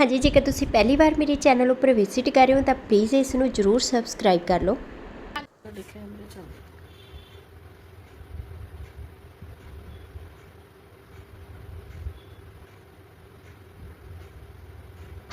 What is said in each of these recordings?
ਹਾਂਜੀ, ਜੇਕਰ ਤੁਸੀਂ ਪਹਿਲੀ ਵਾਰ ਮੇਰੇ ਚੈਨਲ ਉੱਪਰ ਵਿਜ਼ਿਟ ਕਰ ਰਹੇ ਹੋ, ਤਾਂ ਪਲੀਜ਼ ਇਸ ਨੂੰ ਜਰੂਰ ਸਬਸਕ੍ਰਾਈਬ ਕਰ ਲਓ।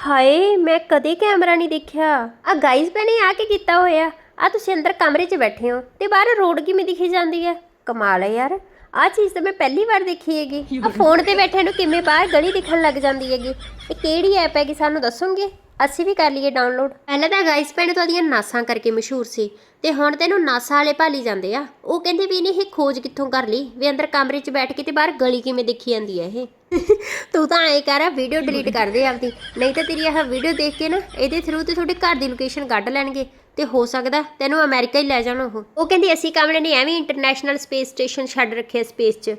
ਹਾਏ, ਮੈਂ ਕਦੇ ਕੈਮਰਾ ਨਹੀਂ ਦੇਖਿਆ। ਆ ਗਾਈਜ਼ ਭੈਣੇ ਆ ਕੀ ਕੀਤਾ ਹੋਇਆ? ਆ ਤੁਸੀਂ ਅੰਦਰ ਕਮਰੇ 'ਚ ਬੈਠੇ ਹੋ ਤੇ ਬਾਹਰ ਰੋਡ ਕਿਵੇਂ ਦਿਖੀ ਜਾਂਦੀ ਹੈ? ਕਮਾਲ ਹੈ ਯਾਰ। ਆ ਚੀਜ਼ ਤਾਂ ਮੈਂ ਪਹਿਲੀ ਵਾਰ ਦੇਖੀ ਹੈਗੀ। ਆ ਫੋਨ ਤੇ ਬੈਠੇ ਨੂੰ ਕਿਵੇਂ ਬਾਹਰ ਗਲੀ ਦਿਖਣ ਲੱਗ ਜਾਂਦੀ ਹੈਗੀ। ਇਹ ਕਿਹੜੀ ਐਪ ਹੈਗੀ ਸਾਨੂੰ ਦੱਸੋਗੇ? ਅਸੀਂ ਵੀ ਕਰ ਲਈਏ ਡਾਊਨਲੋਡ ਪਹਿਲਾਂ ਤਾਂ ਗਾਈਜ਼ ਭੈਣੇ ਤੋਂ ਉਹਦੀਆਂ ਨਾਸਾਂ ਕਰਕੇ ਮਸ਼ਹੂਰ ਸੀ। ਤੇ ਹੁਣ ਤੈਨੂੰ ਨਾਸਾਂ ਵਾਲੇ ਭਾਲੀ ਜਾਂਦੇ ਆ। ਉਹ ਕਹਿੰਦੇ ਵੀ ਇਹਨੇ ਇਹ ਖੋਜ ਕਿੱਥੋਂ ਕਰ ਲਈ? ਵੀ ਅੰਦਰ ਕਮਰੇ 'ਚ ਬੈਠ ਕੇ ਤੇ ਬਾਹਰ ਗਲੀ ਕਿਵੇਂ ਦੇਖੀ ਜਾਂਦੀ ਹੈ ਇਹ? ਤੂੰ ਤਾਂ ਐ ਕਰ ਵੀਡੀਓ ਡਿਲੀਟ ਕਰ ਦੇ ਆਪਦੀ। ਨਹੀਂ ਤਾਂ ਤੇਰੀ ਇਹ ਵੀਡੀਓ ਦੇਖ ਕੇ ਨਾ ਇਹਦੇ ਥਰੂ ਤੇ ਤੁਹਾਡੇ ਘਰ ਦੀ ਲੋਕੇਸ਼ਨ ਕੱਢ ਲੈਣਗੇ। ਤੇ ਹੋ ਸਕਦਾ ਤੈਨੂੰ ਅਮਰੀਕਾ ਹੀ ਲੈ ਜਾਣ ਉਹ। ਉਹ ਕਹਿੰਦੀ, ਅਸੀਂ ਕਮਰੇ ਨੇ ਐਵੇਂ ਇੰਟਰਨੈਸ਼ਨਲ ਸਪੇਸ ਸਟੇਸ਼ਨ ਛੱਡ ਰੱਖਿਆ ਸਪੇਸ 'ਚ,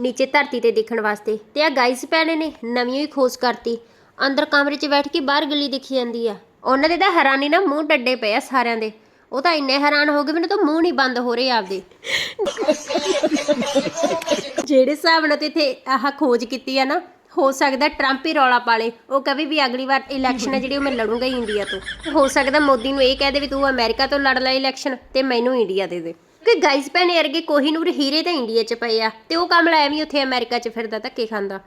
ਨੀਚੇ ਧਰਤੀ ਤੇ ਦੇਖਣ ਵਾਸਤੇ। ਤੇ ਆ ਗਾਈਸ ਭੈਣੇ ਨੇ ਨਵੀਂ ਹੀ ਖੋਜ ਕਰਤੀ। ਅੰਦਰ ਕਮਰੇ 'ਚ ਬੈਠ ਕੇ ਬਾਹਰ ਗਲੀ ਦਿਖੀ ਜਾਂਦੀ ਆ। ਉਹਨਾਂ ਦੇ ਤਾਂ ਹੈਰਾਨੀ ਨਾ ਮੂੰਹ ਡੱਡੇ ਪਏ ਆ ਸਾਰਿਆਂ ਦੇ। ਉਹ ਤਾਂ ਇੰਨੇ ਹੈਰਾਨ ਹੋ ਗਏ, ਮੈਨੂੰ ਤਾਂ ਮੂੰਹ ਨਹੀਂ ਬੰਦ ਹੋ ਰਹੇ ਆਪਦੇ। ਜਿਹੜੇ ਹਿਸਾਬ ਨਾਲ ਤੇ ਇੱਥੇ ਆਹ ਖੋਜ ਕੀਤੀ ਆ ਨਾ ਹੋ ਸਕਦਾ ਟਰੰਪ ਹੀ ਰੌਲਾ ਪਾਲੇ ਉਹ ਕਹੇ ਵੀ ਅਗਲੀ ਵਾਰ ਇਲੈਕਸ਼ਨ ਹੈ ਜਿਹੜੀ ਉਹ ਮੈਂ ਲੜੂੰਗਾ ਹੀ ਇੰਡੀਆ ਤੋਂ। ਹੋ ਸਕਦਾ ਮੋਦੀ ਨੂੰ ਇਹ ਕਹਿ ਦੇ ਵੀ ਤੂੰ ਅਮਰੀਕਾ ਤੋਂ ਲੜ ਲੈ ਇਲੈਕਸ਼ਨ ਤੇ ਮੈਨੂੰ ਇੰਡੀਆ ਦੇ ਦੇ। ਕਿ ਗਾਈਸ ਭੈਣੇ ਵਰਗੇ ਕੋਹੀਨੂਰ ਹੀਰੇ ਤਾਂ ਇੰਡੀਆ 'ਚ ਪਏ ਆ। ਤੇ ਉਹ ਕਮਲਾ ਐਵੇਂ ਉੱਥੇ ਅਮਰੀਕਾ 'ਚ ਫਿਰਦਾ ਧੱਕੇ ਖਾਂਦਾ।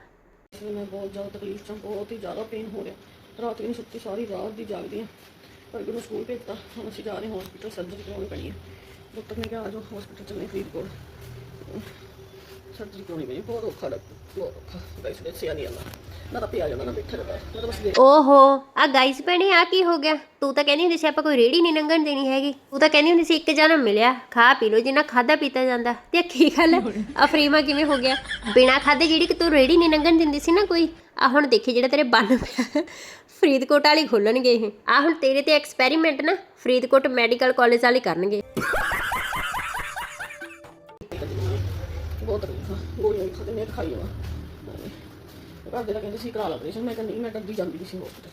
ਇਸ ਲਈ ਮੈਂ ਬਹੁਤ ਜ਼ਿਆਦਾ ਤਕਲੀਫ ਚ ਹਾਂ, ਬਹੁਤ ਹੀ ਜ਼ਿਆਦਾ ਪੇਨ ਹੋ ਰਿਹਾ। ਰਾਤ ਵੀ ਨਹੀਂ ਸੁੱਤੀ ਸਾਰੀ ਰਾਤ ਦੀ ਜਾਗਦੀ ਹਾਂ ਪਰ ਨੂੰ ਸਕੂਲ ਭੇਜਤਾ ਹੁਣ ਅਸੀਂ ਜਾ ਰਹੇ ਹਾਂ ਹਸਪੀਟਲ ਸਰਜਰੀ ਕਰਾਉਣੀ ਪੈਣੀ ਹੈ ਡਾਕਟਰ ਨੇ ਕਿਹਾ ਆ ਜਾਓ ਹਸਪੀਟਲ ਚੱਲੇ ਫਰੀਦਕੋਟ। ਸਰਜਰੀ ਕਰਾਉਣੀ ਪੈਣੀ ਬਹੁਤ ਔਖਾ ਬਹੁਤ ਔਖਾ ਗਾਇਸ ਦੇ ਸਿਆ ਨਹੀਂ ਆਉਂਦਾ ਨਾ ਤਾਂ ਪਿਆ ਜਾਂਦਾ ਨਾ ਬੈਠਾ ਜਾਂਦਾ ਮੈਂ ਤਾਂ ਬਸ ਦੇਖ ਓਹੋ ਆ ਗਾਈਸ ਭੈਣੇ ਆ ਕੀ ਹੋ ਗਿਆ? ਤੂੰ ਤਾਂ ਕਹਿੰਦੀ ਹੁੰਦੀ ਸੀ ਆਪਾਂ ਕੋਈ ਰੇੜੀ ਨਹੀਂ ਲੰਘਣ ਦੇਣੀ ਹੈਗੀ। ਤੂੰ ਤਾਂ ਕਹਿੰਦੀ ਹੁੰਦੀ ਸੀ ਇੱਕ ਜਨਮ ਮਿਲਿਆ ਖਾ ਪੀ ਲੋ ਜਿੰਨਾ ਖਾਦਾ ਪੀਤਾ ਜਾਂਦਾ। ਤੇ ਆਹ ਕੀ ਗੱਲ ਆ ਫਰੀਮਾ ਕਿਵੇਂ ਹੋ ਗਿਆ? ਬਿਨਾ ਖਾਦੇ ਜਿਹੜੀ ਕਿ ਤੂੰ ਰੇੜੀ ਨਹੀਂ ਲੰਘਣ ਦਿੰਦੀ ਸੀ ਨਾ ਕੋਈ ਆ ਹੁਣ ਦੇਖੀ ਜਿਹੜਾ ਤੇਰੇ ਬੰਨ ਪਿਆ। ਫਰੀਦਕੋਟ ਵਾਲੀ ਖੋਲਣਗੇ ਇਹ। ਆ ਹੁਣ ਤੇਰੇ ਤੇ ਐਕਸਪੈਰੀਮੈਂਟ ਨਾ ਫਰੀਦਕੋਟ ਮੈਡੀਕਲ ਕਾਲਜ ਵਾਲੇ ਕਰਨਗੇ। ਬਹੁਤ ਆ ਗੋਲੀਆਂ ਵੀ ਖਾਦੇ ਖਾਈ ਜਾਵਾਂ। ਘਰ ਦੇ ਤਾਂ ਕਹਿੰਦੇ ਸੀ ਕਰਾ ਲਾ ਆਪਰੇਸ਼ਨ ਮੈਂ ਕਹਿੰਦੀ, ਮੈਂ ਡਰਦੀ ਜਾਂਦੀ ਨਹੀਂ ਹਸਪੀਟਲ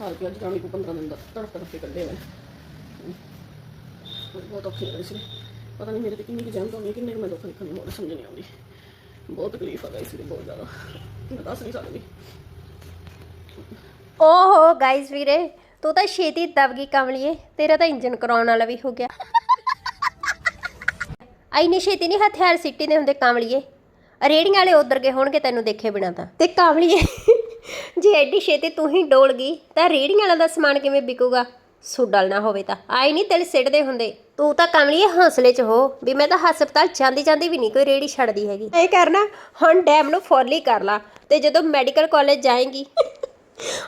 ਹਾਰ ਕੇ ਅੱਜ ਜਾਣੀ ਕੋ 15 ਦਿਨ ਦਾ ਤੜਫ ਤੜਫ ਕੇ ਕੱਢੇ ਮੈਂ ਬਹੁਤ ਔਖੀ ਲੱਗ ਰਹੀ ਸੀ। ਪਤਾ ਨਹੀਂ ਮੇਰੇ ਤੇ ਕਿੰਨੀ ਕੁ ਜਾਨ ਤੋਂ ਕਿੰਨੇ ਮੈਂ ਦੁੱਖ ਲਿਖਣ ਨੂੰ ਸਮਝ ਨਹੀਂ ਆਉਂਦੀ। ਬਹੁਤ ਤਕਲੀਫ ਆ ਗਈ ਸੀ, ਬਹੁਤ ਜ਼ਿਆਦਾ। ਮੈਂ ਦੱਸ ਨਹੀਂ ਸਕਦੀ। ਓਹੋ ਗਾਈਸ ਵੀਰੇ, ਤੂੰ ਤਾਂ ਛੇਤੀ ਦਬ ਗਈ ਕਮਲੀਏ। ਤੇਰਾ ਤਾਂ ਇੰਜਨ ਕਰਾਉਣ ਵਾਲਾ ਵੀ ਹੋ ਗਿਆ। ਆਈਨੇ ਛੇਤੀ ਨਹੀਂ ਹਥਿਆਰ ਸਿੱਟੀ ਦੇ ਹੁੰਦੇ ਕਾਮਲੀਏ। ਰੇੜੀਆਂ ਵਾਲੇ ਉਧਰ ਗਏ ਹੋਣਗੇ ਤੈਨੂੰ ਦੇਖੇ ਬਿਨਾ ਤਾਂ। ਤੇ ਕਾਮਲੀਏ ਜੇ ਐਡੀ ਛੇਤੀ ਤੂੰ ਹੀ ਡੋਲ ਗਈ, ਤਾਂ ਰੇੜੀਆਂ ਵਾਲਾ ਦਾ ਸਮਾਨ ਕਿਵੇਂ ਵਿਕੂਗਾ? ਸੁਡਲ ਨਾ ਹੋਵੇ ਤਾਂ। ਆਏ ਨਹੀਂ ਤੇਰੇ ਸਿੱਟਦੇ ਹੁੰਦੇ। ਤੂੰ ਤਾਂ ਕਾਮਲੀਏ ਹੌਸਲੇ 'ਚ ਹੋ, ਵੀ ਮੈਂ ਤਾਂ ਹਸਪਤਾਲ ਜਾਂਦੀ ਜਾਂਦੀ ਵੀ ਨਹੀਂ ਕੋਈ ਰੇੜੀ ਛੱਡਦੀ ਹੈਗੀ। ਇਹ ਕਰਨਾ, ਹੁਣ ਡੈਮ ਨੂੰ ਫੁੱਲ ਹੀ ਕਰ ਲਾ, ਤੇ ਜਦੋਂ ਮੈਡੀਕਲ ਕਾਲਜ ਜਾਏਂਗੀ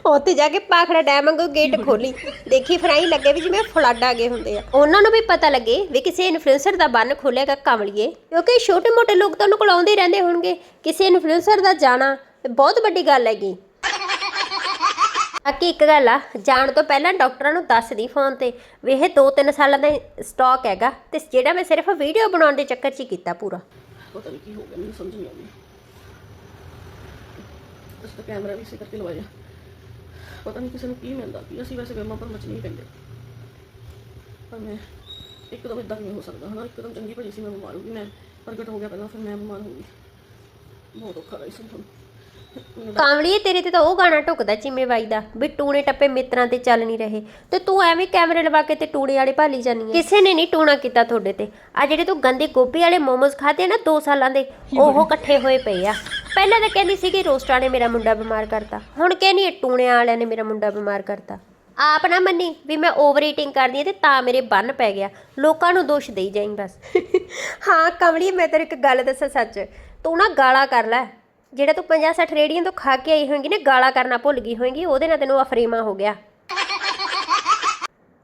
ਉੱਥੇ ਜਾ ਕੇ ਪਾਖੜਾ ਡੈਮ ਵਾਂਗੂ ਗੇਟ ਖੋਲੀ। ਦੇਖੀ ਫਰਾਈ ਲੱਗੇ ਵੀ ਜਿਵੇਂ ਫਲੱਡ ਆ ਗਏ ਹੁੰਦੇ ਆ। ਉਹਨਾਂ ਨੂੰ ਵੀ ਪਤਾ ਲੱਗੇ ਵੀ ਕਿਸੇ ਇਨਫਲੂਐਂਸਰ ਦਾ ਬੰਨ ਖੋਲੇਗਾ ਕਮਲੀਏ। ਕਿਉਂਕਿ ਛੋਟੇ ਮੋਟੇ ਲੋਕ ਤਾਂ ਉਹਨੂੰ ਕੋਲ ਆਉਂਦੇ ਰਹਿੰਦੇ ਹੋਣਗੇ। ਕਿਸੇ ਇਨਫਲੂਐਂਸਰ ਦਾ ਜਾਣਾ ਬਹੁਤ ਵੱਡੀ ਗੱਲ ਹੈਗੀ। ਬਾਕੀ ਇੱਕ ਗੱਲ ਆ, ਜਾਣ ਤੋਂ ਪਹਿਲਾਂ ਡਾਕਟਰਾਂ ਨੂੰ ਦੱਸਦੀ ਫੋਨ ਤੇ ਵੀ ਇਹ 2-3 ਸਾਲਾਂ ਦਾ ਸਟਾਕ ਹੈਗਾ ਤੇ ਜਿਹੜਾ ਮੈਂ ਸਿਰਫ ਵੀਡੀਓ ਬਣਾਉਣ ਦੇ ਚੱਕਰ 'ਚ ਹੀ ਕੀਤਾ ਪੂਰਾ। ਪਤਾ ਨਹੀਂ ਕੀ ਹੋ ਗਿਆ, ਮੈਨੂੰ ਸਮਝ ਨਹੀਂ ਆਉਂਦੀ ਉਸ ਦਾ ਕੈਮਰਾ ਵੀ ਇਸੇ ਕਰਕੇ ਲਵਾਇਆ। ਪਤਾ ਨਹੀਂ ਕਿਸੇ ਨੂੰ ਕੀ ਮਿਲਦਾ ਕੀ ਅਸੀਂ ਵੈਸੇ ਵਹਿਮਾਂ ਪਰ ਮਚ ਨਹੀਂ ਪੈਂਦੇ। ਪਰ ਮੈਂ ਇੱਕਦਮ ਇਦਾਂ ਕਿਵੇਂ ਹੋ ਸਕਦਾ ਹਨਾ ਇੱਕਦਮ ਚੰਗੀ ਭਲੀ ਸੀ ਮੈਂ ਬਿਮਾਰ ਹੋ ਗਈ ਮੈਂ ਪ੍ਰਗਟ ਹੋ ਗਿਆ ਪਹਿਲਾਂ ਫਿਰ ਮੈਂ ਬਿਮਾਰ ਹੋ ਗਈ। ਬਹੁਤ ਔਖਾ ਰਹੀ ਸੀ ਹੁਣ। ਮੈਨੂੰ ਕਾਂਵਲੀਏ ਤੇਰੇ ਤੇ ਤਾਂ ਉਹ ਗਾਣਾ ਢੁਕਦਾ ਚੀਮੇ ਬਾਈ ਦਾ ਵੀ ਟੂਣੇ ਟੱਪੇ ਮਿੱਤਰਾਂ ਤੇ ਚੱਲ ਨਹੀਂ ਰਹੇ। ਤੇ ਤੂੰ ਐਵੇਂ ਕੈਮਰੇ ਲਵਾ ਕੇ ਤੇ ਟੂਣੇ ਵਾਲੇ ਭਾਲੀ ਜਾਨੀ ਹੈ ਕਿਸੇ ਨੇ ਨਹੀਂ ਟੂਣਾ ਕੀਤਾ ਤੁਹਾਡੇ ਤੇ। ਆ ਜਿਹੜੇ ਤੂੰ ਗੰਦੇ ਗੋਭੀ ਵਾਲੇ ਮੋਮੋਸ ਖਾਦੇ ਨਾ 2 ਸਾਲਾਂ ਦੇ ਉਹ ਇਕੱਠੇ ਹੋਏ ਪਏ ਆ। ਪਹਿਲਾਂ ਤਾਂ ਕਹਿੰਦੀ ਸੀਗੀ ਕਿ ਰੋਸਟਾਂ ਨੇ ਮੇਰਾ ਮੁੰਡਾ ਬਿਮਾਰ ਕਰਤਾ। ਹੁਣ ਕਹਿੰਦੀ ਇਹ ਟੂਣਿਆਂ ਵਾਲਿਆਂ ਨੇ ਮੇਰਾ ਮੁੰਡਾ ਬਿਮਾਰ ਕਰਤਾ। ਆਪ ਨਾ ਮੰਨੀ ਵੀ ਮੈਂ ਓਵਰ ਈਟਿੰਗ ਕਰਦੀ ਹਾਂ ਤੇ ਤਾਂ ਮੇਰੇ ਬੰਨ ਪੈ ਗਿਆ। ਲੋਕਾਂ ਨੂੰ ਦੋਸ਼ ਦੇਈ ਜਾਈਂ ਬਸ। ਹਾਂ, ਕਮਲੀ, ਮੈਂ ਤੇਰੇ ਇੱਕ ਗੱਲ ਦੱਸਾਂ ਸੱਚ। ਤੂੰ ਨਾ ਗਾਲਾਂ ਕਰ ਲੈ। ਜਿਹੜਾ ਤੂੰ 50 60 ਰੇੜੀਆਂ ਤੋਂ ਖਾ ਕੇ ਆਈ ਹੋਏਗੀ ਨਾ, ਗਾਲਾਂ ਕਰਨਾ ਭੁੱਲ ਗਈ ਹੋਏਗੀ, ਉਹਦੇ ਨਾਲ ਤੈਨੂੰ ਅਫਰੀਮਾ ਹੋ ਗਿਆ।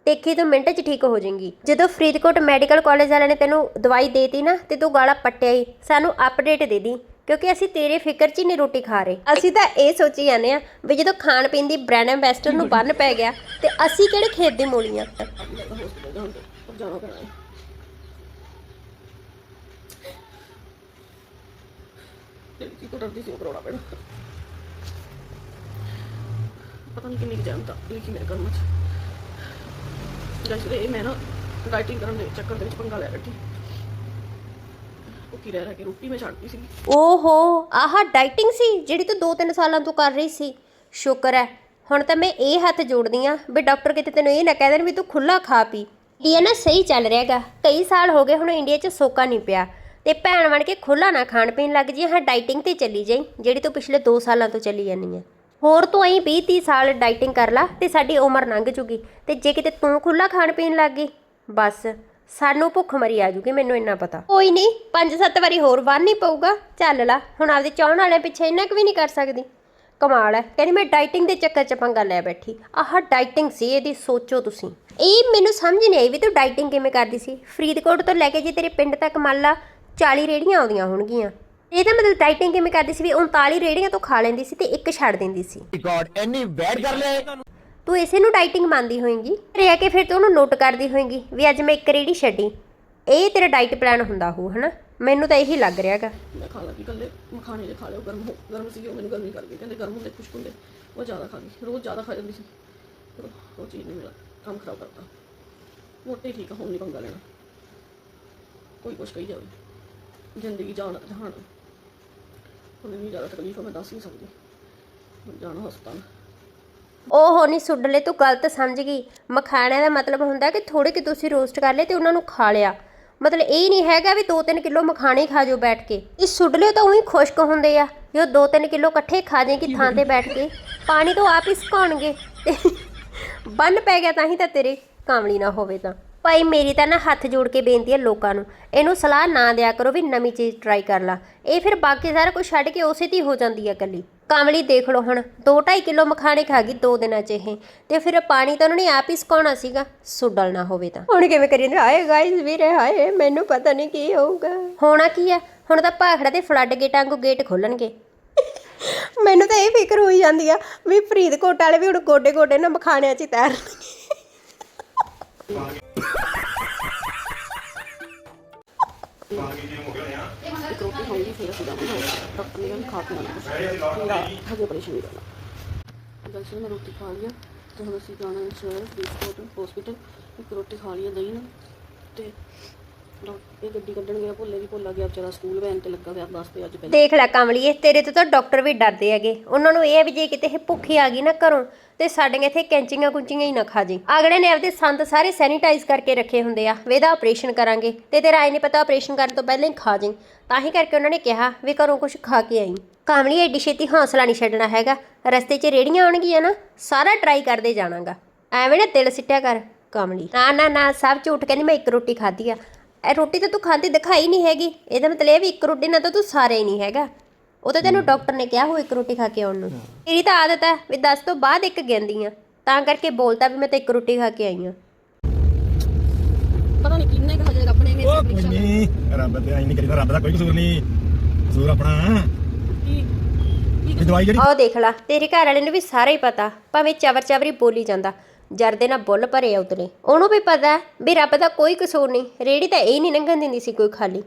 ਦੇਖੀ ਤੂੰ ਮਿੰਟ 'ਚ ਠੀਕ ਹੋ ਜਾਏਗੀ। ਜਦੋਂ ਫਰੀਦਕੋਟ ਮੈਡੀਕਲ ਕਾਲਜ ਵਾਲਿਆਂ ਨੇ ਤੈਨੂੰ ਦਵਾਈ ਦੇਤੀ ਨਾ, ਤੇ ਤੂੰ ਗਾਲਾਂ ਪੱਟਿਆ ਹੀ ਸਾਨੂੰ ਅਪਡੇਟ ਦੇ ਦੀ। ਕਿਉਂਕਿ ਅਸੀਂ ਤੇਰੇ ਫਿਕਰ 'ਚ ਹੀ ਨਹੀਂ ਰੋਟੀ ਖਾ ਰਹੇ। ਅਸੀਂ ਤਾਂ ਇਹ ਸੋਚੀ ਜਾਂਦੇ ਆ ਵੀ ਜਦੋਂ ਖਾਣ ਪੀਣ ਦੀ ਬ੍ਰਾਂਡ ਐਂਬੈਸਡਰ ਨੂੰ ਬੰਨ ਪੈ ਗਿਆ ਤੇ ਅਸੀਂ ਕਿਹੜੇ ਖੇਤ ਦੇ ਮੂਲੀਆਂ ਹਸਪੀਟਲ ਜਾਣ ਤੇ ਪਰ ਜਾਣਾ ਪੈਣਾ ਹੈ ਤੇ ਕੀ ਤੋਂ ਡਰਦੀ ਸੀ ਉਹ ਕਰਾਉਣਾ ਪੈਣਾ? ਪਤਾ ਨਹੀਂ ਕਿੰਨੀ ਕੁ ਜਾਣਦਾ ਲਿਖੀ ਮੇਰੇ ਕਰਮਾਂ ਚ। ਗਾਇਸ ਇਹ ਮੈਂ ਨਾ ਰਾਈਟਿੰਗ ਕਰਨ ਦੇ ਚੱਕਰ ਦੇ ਵਿੱਚ ਪੰਗਾ ਲੈ ਬੈਠੀ। ਭੁੱਖੀ ਰਹਿ ਰਹਿ ਕੇ, ਰੋਟੀ ਮੈਂ ਛੱਡਤੀ ਸੀ ਓਹੋ, ਆਹ ਡਾਈਟਿੰਗ ਸੀ, ਜਿਹੜੀ ਤੂੰ 2-3 ਸਾਲਾਂ ਤੋਂ ਕਰ ਰਹੀ ਸੀ। ਸ਼ੁਕਰ ਹੈ ਹੁਣ ਤਾਂ ਮੈਂ ਇਹ ਹੱਥ ਜੋੜਦੀ ਆ ਵੀ ਡਾਕਟਰ ਕਿਤੇ ਤੈਨੂੰ ਇਹ ਨਾ ਕਹਿ ਦੇਣ ਵੀ ਤੂੰ ਖੁੱਲਾ ਖਾ ਪੀ। ਇੰਡੀਆ ਨਾ ਸਹੀ ਚੱਲ ਰਿਹਾਗਾ ਕਈ ਸਾਲ ਹੋ ਗਏ ਹੁਣ ਇੰਡੀਆ 'ਚ ਸੋਕਾ ਨਹੀਂ ਪਿਆ। ਤੇ ਭੈਣ ਬਣ ਕੇ ਖੁੱਲਾ ਨਾ ਖਾਣ ਪੀਣ ਲੱਗ ਜੀ ਹਾਂ ਡਾਈਟਿੰਗ ਤੇ ਚੱਲੀ ਜਾਈ, ਜਿਹੜੀ ਤੂੰ ਪਿਛਲੇ 2 ਸਾਲਾਂ ਤੋਂ ਚੱਲੀ ਜਾਂਦੀ ਹੈ ਹੋਰ ਤੂੰ ਐਂ 20 30 ਸਾਲ ਡਾਈਟਿੰਗ ਕਰ ਲਾ ਤੇ ਸਾਡੀ ਉਮਰ ਲੰਘ ਜੂਗੀ। ਤੇ ਜੇ ਕਿਤੇ ਤੂੰ ਖੁੱਲਾ ਖਾਣ ਪੀਣ ਲੱਗ ਗਈ, ਬਸ। ਸਾਨੂੰ ਭੁੱਖ ਮਰੀ ਆ ਜੂਗੀ ਮੈਨੂੰ ਇੰਨਾ ਪਤਾ। ਕੋਈ ਨਹੀਂ ਪੰਜ ਸੱਤ ਵਾਰੀ ਹੋਰ ਬੰਨ ਨਹੀਂ ਪਊਗਾ। ਚੱਲ ਲਾ ਹੁਣ ਆਪਦੇ ਚਾਹਣ ਵਾਲਿਆਂ ਪਿੱਛੇ ਇੰਨਾ ਕੁ ਵੀ ਨਹੀਂ ਕਰ ਸਕਦੀ। ਕਮਾਲ ਹੈ ਕਹਿੰਦੀ ਮੈਂ ਡਾਈਟਿੰਗ ਦੇ ਚੱਕਰ 'ਚ ਪੰਗਾ ਲੈ ਬੈਠੀ। ਆਹ ਡਾਈਟਿੰਗ ਸੀ ਇਹਦੀ ਸੋਚੋ ਤੁਸੀਂ। ਇਹ ਮੈਨੂੰ ਸਮਝ ਨਹੀਂ ਆਈ ਵੀ ਤੂੰ ਡਾਈਟਿੰਗ ਕਿਵੇਂ ਕਰਦੀ ਸੀ। ਫਰੀਦਕੋਟ ਤੋਂ ਲੈ ਕੇ ਜੇ ਤੇਰੇ ਪਿੰਡ ਤੱਕ ਮੰਨ ਲਾ 40 ਰੇੜੀਆਂ ਆਉਂਦੀਆਂ ਹੋਣਗੀਆਂ। ਇਹਦਾ ਮਤਲਬ ਡਾਈਟਿੰਗ ਕਿਵੇਂ ਕਰਦੀ ਸੀ ਵੀ 39 ਰੇੜੀਆਂ ਤੋਂ ਖਾ ਲੈਂਦੀ ਸੀ ਤੇ ਇੱਕ ਛੱਡ ਦਿੰਦੀ ਸੀ। ਗॉड ਇੰਨੀ ਬੈਡ ਕਰ ਲੈ ਤੂੰ ਇਸੇ ਨੂੰ ਡਾਈਟਿੰਗ ਮੰਨਦੀ ਹੋਏਂਗੀ? ਫਿਰ ਆ ਕੇ ਫਿਰ ਤੂੰ ਉਹਨੂੰ ਨੋਟ ਕਰਦੀ ਹੋਏਂਗੀ ਵੀ ਅੱਜ ਮੈਂ ਇੱਕ ਰੇੜੀ ਛੱਡੀ। ਇਹ ਤੇਰਾ ਡਾਈਟ ਪਲਾਨ ਹੁੰਦਾ ਹੋ ਹਨਾ? ਮੈਨੂੰ ਤਾਂ ਇਹੀ ਲੱਗ ਰਿਹਾਗਾ ਮੈਂ ਖਾ ਲੱਗੀ ਕੱਲੇ ਮਖਾਣੇ ਦੇ ਖਾ ਲਿਓ, ਗਰਮ ਹੋ ਗਰਮ ਸੀ ਉਹ ਮੈਨੂੰ ਗਰਮੀ ਕਰ ਗਈ ਕਹਿੰਦੇ ਗਰਮ ਹੁੰਦੇ, ਖੁਸ਼ਕ ਹੁੰਦੇ, ਉਹ ਜ਼ਿਆਦਾ ਖਾ ਗਈ। ਰੋਜ਼ ਜ਼ਿਆਦਾ ਖਾ ਜਾਂਦੀ ਸੀ। ਉਹ ਚੀਜ਼ ਨੇ ਮੇਰਾ ਕੰਮ ਖਰਾਬ ਕਰਤਾ। ਮੋਟੇ ਠੀਕ ਆ ਨਹੀਂ ਪੰਗਾ ਲੈਣਾ। ਕੋਈ ਕੁਛ ਕਹੀ ਜਾਵੇ। ਜ਼ਿੰਦਗੀ ਜਾਣ ਜਹਾਨ ਹੁਣ ਨਹੀਂ ਜ਼ਿਆਦਾ ਤਕਲੀਫ ਮੈਂ ਦੱਸ ਨਹੀਂ ਸਕਦੀ। ਜਾਣਾ ਹਸਪਤਾਲ। ਉਹ ਨਹੀਂ ਸੁੱਡਲੇ ਤੂੰ ਗਲਤ ਸਮਝ ਗਈ। ਮਖਾਣਿਆਂ ਦਾ ਮਤਲਬ ਹੁੰਦਾ ਕਿ ਥੋੜੇ ਕਿ ਤੁਸੀਂ ਰੋਸਟ ਕਰ ਲਏ ਤੇ ਉਹਨਾਂ ਨੂੰ ਖਾ ਲਿਆ। ਮਤਲਬ ਇਹ ਨਹੀਂ ਹੈਗਾ ਵੀ 2-3 ਕਿਲੋ ਮਖਾਣੇ ਖਾ ਜਾਓ ਬੈਠ ਕੇ। ਇਹ ਸੁੱਡਲੇ ਤਾਂ ਉਹੀ ਖੁਸ਼ਕ ਹੁੰਦੇ ਆ ਜੋ 2-3 ਕਿਲੋ ਇਕੱਠੇ ਖਾ ਜਾਏਗੀ ਥਾਂ ਤੇ ਬੈਠ ਕੇ। ਪਾਣੀ ਤੋਂ ਆਪ ਹੀ ਸੁਕਾਉਣਗੇ। ਬੰਨ ਪੈ ਗਿਆ ਤਾਂ ਹੀ ਤਾਂ ਤੇਰੇ ਕਾਮਲੀ ਨਾ ਹੋਵੇ ਤਾਂ। ਭਾਈ ਮੇਰੀ ਤਾਂ ਨਾ ਹੱਥ ਜੋੜ ਕੇ ਬੇਨਤੀ ਹੈ ਲੋਕਾਂ ਨੂੰ ਇਹਨੂੰ ਸਲਾਹ ਨਾ ਦਿਆ ਕਰੋ ਵੀ ਨਵੀਂ ਚੀਜ਼ ਟਰਾਈ ਕਰ ਲਾ। ਇਹ ਫਿਰ ਬਾਕੀ ਸਾਰਾ ਕੁਝ ਛੱਡ ਕੇ ਉਸੇ ਦੀ ਹੋ ਜਾਂਦੀ ਹੈ ਕੱਲੀ ਕਾਮਲੀ ਦੇਖ ਲਓ ਹੁਣ 2.5 ਕਿਲੋ ਮਖਾਣੇ ਖਾ ਗਈ 2 ਦਿਨਾਂ 'ਚ ਇਹ। ਤੇ ਫਿਰ ਪਾਣੀ ਤਾਂ ਉਹਨਾਂ ਨੇ ਆਪ ਹੀ ਸੁਕਾਉਣਾ ਸੀਗਾ ਸੁੱਡਲ ਨਾ ਹੋਵੇ ਤਾਂ। ਹੁਣ ਕਿਵੇਂ ਕਰੀ ਜਾਂਦੇ ਹਾਏ ਗਾਇਸ ਵੀਰੇ ਹਾਏ ਮੈਨੂੰ ਪਤਾ ਨਹੀਂ ਕੀ ਹੋਊਗਾ। ਹੋਣਾ ਕੀ ਹੈ ਹੁਣ ਤਾਂ ਭਾਖੜਾ ਤੇ ਫਲੱਡ ਗੇਟ ਵਾਂਗੂ ਗੇਟ ਖੋਲਣਗੇ। ਮੈਨੂੰ ਤਾਂ ਇਹ ਫਿਕਰ ਹੋਈ ਜਾਂਦੀ ਆ ਵੀ ਫਰੀਦਕੋਟ ਵਾਲੇ ਵੀ ਹੁਣ ਗੋਡੇ ਗੋਡੇ ਨਾਲ ਮਖਾਣਿਆਂ 'ਚ ਹੀ ਤੈਰਨਗੇ। ਇੱਕ ਰੋਟੀ ਖਾਊਂਗੀ ਫਿਰ ਅਸੀਂ ਜਾਵਾਂਗੇ ਡਾਕਟਰ ਨੇ ਕਿਹਾ ਖਾ ਕੇ ਮੇਰਾ ਹਜੇ ਆਪਰੇਸ਼ਨ ਨਹੀਂ ਕਰਨਾ ਜਲਸੀ ਮੈਂ ਰੋਟੀ ਖਾ ਲਿਆ ਤੇ ਹੁਣ ਅਸੀਂ ਜਾਣਾ ਹੈ ਸ਼ਹਿਰ ਫਰੀਦਕੋਟ ਹਸਪੀਟਲ ਇੱਕ ਰੋਟੀ ਖਾ ਲਈ ਦਹੀਂ ਨਾਲ ਤੇ ਇਹ ਗੱਡੀ ਕੱਢਣ ਗਿਆ ਭੁੱਲੇ ਵੀ ਭੁੱਲਾ ਗਿਆ ਵਿਚਾਰਾ ਸਕੂਲ ਵੈਨ ਤੇ ਲੱਗਾ ਹੋਇਆ ਬੱਸ ਤੇ ਅੱਜ ਪਹਿਲਾਂ ਦੇਖ ਲੈ ਕਮਲੀਏ ਤੇਰੇ ਤੋਂ ਤਾਂ ਡਾਕਟਰ ਵੀ ਡਰਦੇ ਹੈਗੇ। ਉਹਨਾਂ ਨੂੰ ਇਹ ਹੈ ਵੀ ਜੇ ਕਿਤੇ ਇਹ ਭੁੱਖੀ ਆ ਗਈ ਨਾ ਘਰੋਂ ਤੇ ਸਾਡੀਆਂ ਇੱਥੇ ਕੈਂਚੀਆਂ ਕੁੰਚੀਆਂ ਹੀ ਨਾ ਖਾ ਜੀ। ਅਗਲੇ ਨੇ ਆਪਦੇ ਸੰਦ ਸਾਰੇ ਸੈਨੀਟਾਈਜ਼ ਕਰਕੇ ਰੱਖੇ ਹੁੰਦੇ ਆ। ਵੀ ਇਹਦਾ ਆਪਰੇਸ਼ਨ ਕਰਾਂਗੇ। ਤੇ ਤੇਰਾ ਆਈ ਨਹੀਂ ਪਤਾ ਆਪਰੇਸ਼ਨ ਕਰਨ ਤੋਂ ਪਹਿਲਾਂ ਹੀ ਖਾ ਜੇ। ਤਾਂ ਹੀ ਕਰਕੇ ਉਹਨਾਂ ਨੇ ਕਿਹਾ ਵੀ ਘਰੋਂ ਕੁਝ ਖਾ ਕੇ ਆਈ। ਕਮਲੀ ਐਡੀ ਛੇਤੀ ਹੌਸਲਾ ਨਹੀਂ ਛੱਡਣਾ ਹੈਗਾ। ਰਸਤੇ 'ਚ ਰੇੜੀਆਂ ਆਉਣਗੀਆਂ ਨਾ, ਸਾਰਾ ਟਰਾਈ ਕਰਦੇ ਜਾਣਾਗਾ। ਐਵੇਂ ਨਾ ਦਿਲ ਸਿੱਟਿਆ ਕਰ, ਕਮਲੀ। ਨਾ ਨਾ ਨਾ, ਸਭ ਝੂਠ ਕਹਿੰਦੀ ਮੈਂ ਇੱਕ ਰੋਟੀ ਖਾਧੀ ਆ। ਇਹ ਰੋਟੀ ਤਾਂ ਤੂੰ ਖਾਂਦੀ ਦਿਖਾਈ ਨਹੀਂ ਹੈਗੀ। ਇਹਦਾ ਮਤਲਬ ਇਹ ਵੀ ਇੱਕ ਰੋਟੀ ਨਾਲ ਤਾਂ ਤੂੰ ਸਾਰੇ ਹੀ ਨਹੀਂ ਹੈਗਾ। ਉਹ ਤਾਂ ਤੈਨੂੰ ਡਾਕਟਰ ਨੇ ਕਿਹਾ ਹੋ ਇੱਕ ਰੋਟੀ ਖਾ ਕੇ ਆਉਣ ਨੂੰ। ਤੇਰੀ ਤਾਂ ਆਦਤ ਹੈ ਵੀ 10 ਤੋਂ ਬਾਅਦ ਇੱਕ ਗਿਣਦੀ ਆ ਤਾਂ ਕਰਕੇ ਬੋਲਤਾ ਵੀ ਮੈਂ ਤਾਂ ਇੱਕ ਰੋਟੀ ਖਾ ਕੇ ਆਈ ਆ ਪਤਾ ਨਹੀਂ ਕਿੰਨੇ ਕੁ ਹਜੇ ਰੱਬ ਨੇ ਮੇਰੇ ਉਹ ਤੇ ਕੋਈ ਪਰੀਖਿਆ ਨਹੀਂ ਰੱਬ ਤੇ ਆਈ ਨਹੀਂ ਕਰੀਦਾ ਰੱਬ ਦਾ ਕੋਈ ਕਸੂਰ ਨਹੀਂ ਕਸੂਰ ਆਪਣਾ ਕੀ ਇਹ ਦਵਾਈ ਜਿਹੜੀ ਆਹ ਦੇਖ ਲਾ ਤੇਰੇ ਘਰ ਵਾਲੇ ਨੂੰ ਵੀ ਸਾਰਾ ਹੀ ਪਤਾ ਭਾਵੇਂ ਚਵਰ ਚਵਰੀ ਬੋਲੀ ਜਾਂਦਾ ਜਰਦੇ ਨਾਲ ਬੁੱਲ ਭਰੇ ਆ ਉਤਲੇ ਉਹਨੂੰ ਵੀ ਪਤਾ ਹੈ ਵੀ ਰੱਬ ਦਾ ਕੋਈ ਕਸੂਰ ਨਹੀਂ ਰੇੜੀ ਤਾਂ ਇਹ ਨਹੀਂ ਲੰਘਣ ਦਿੰਦੀ ਸੀ ਕੋਈ ਖਾਲੀ।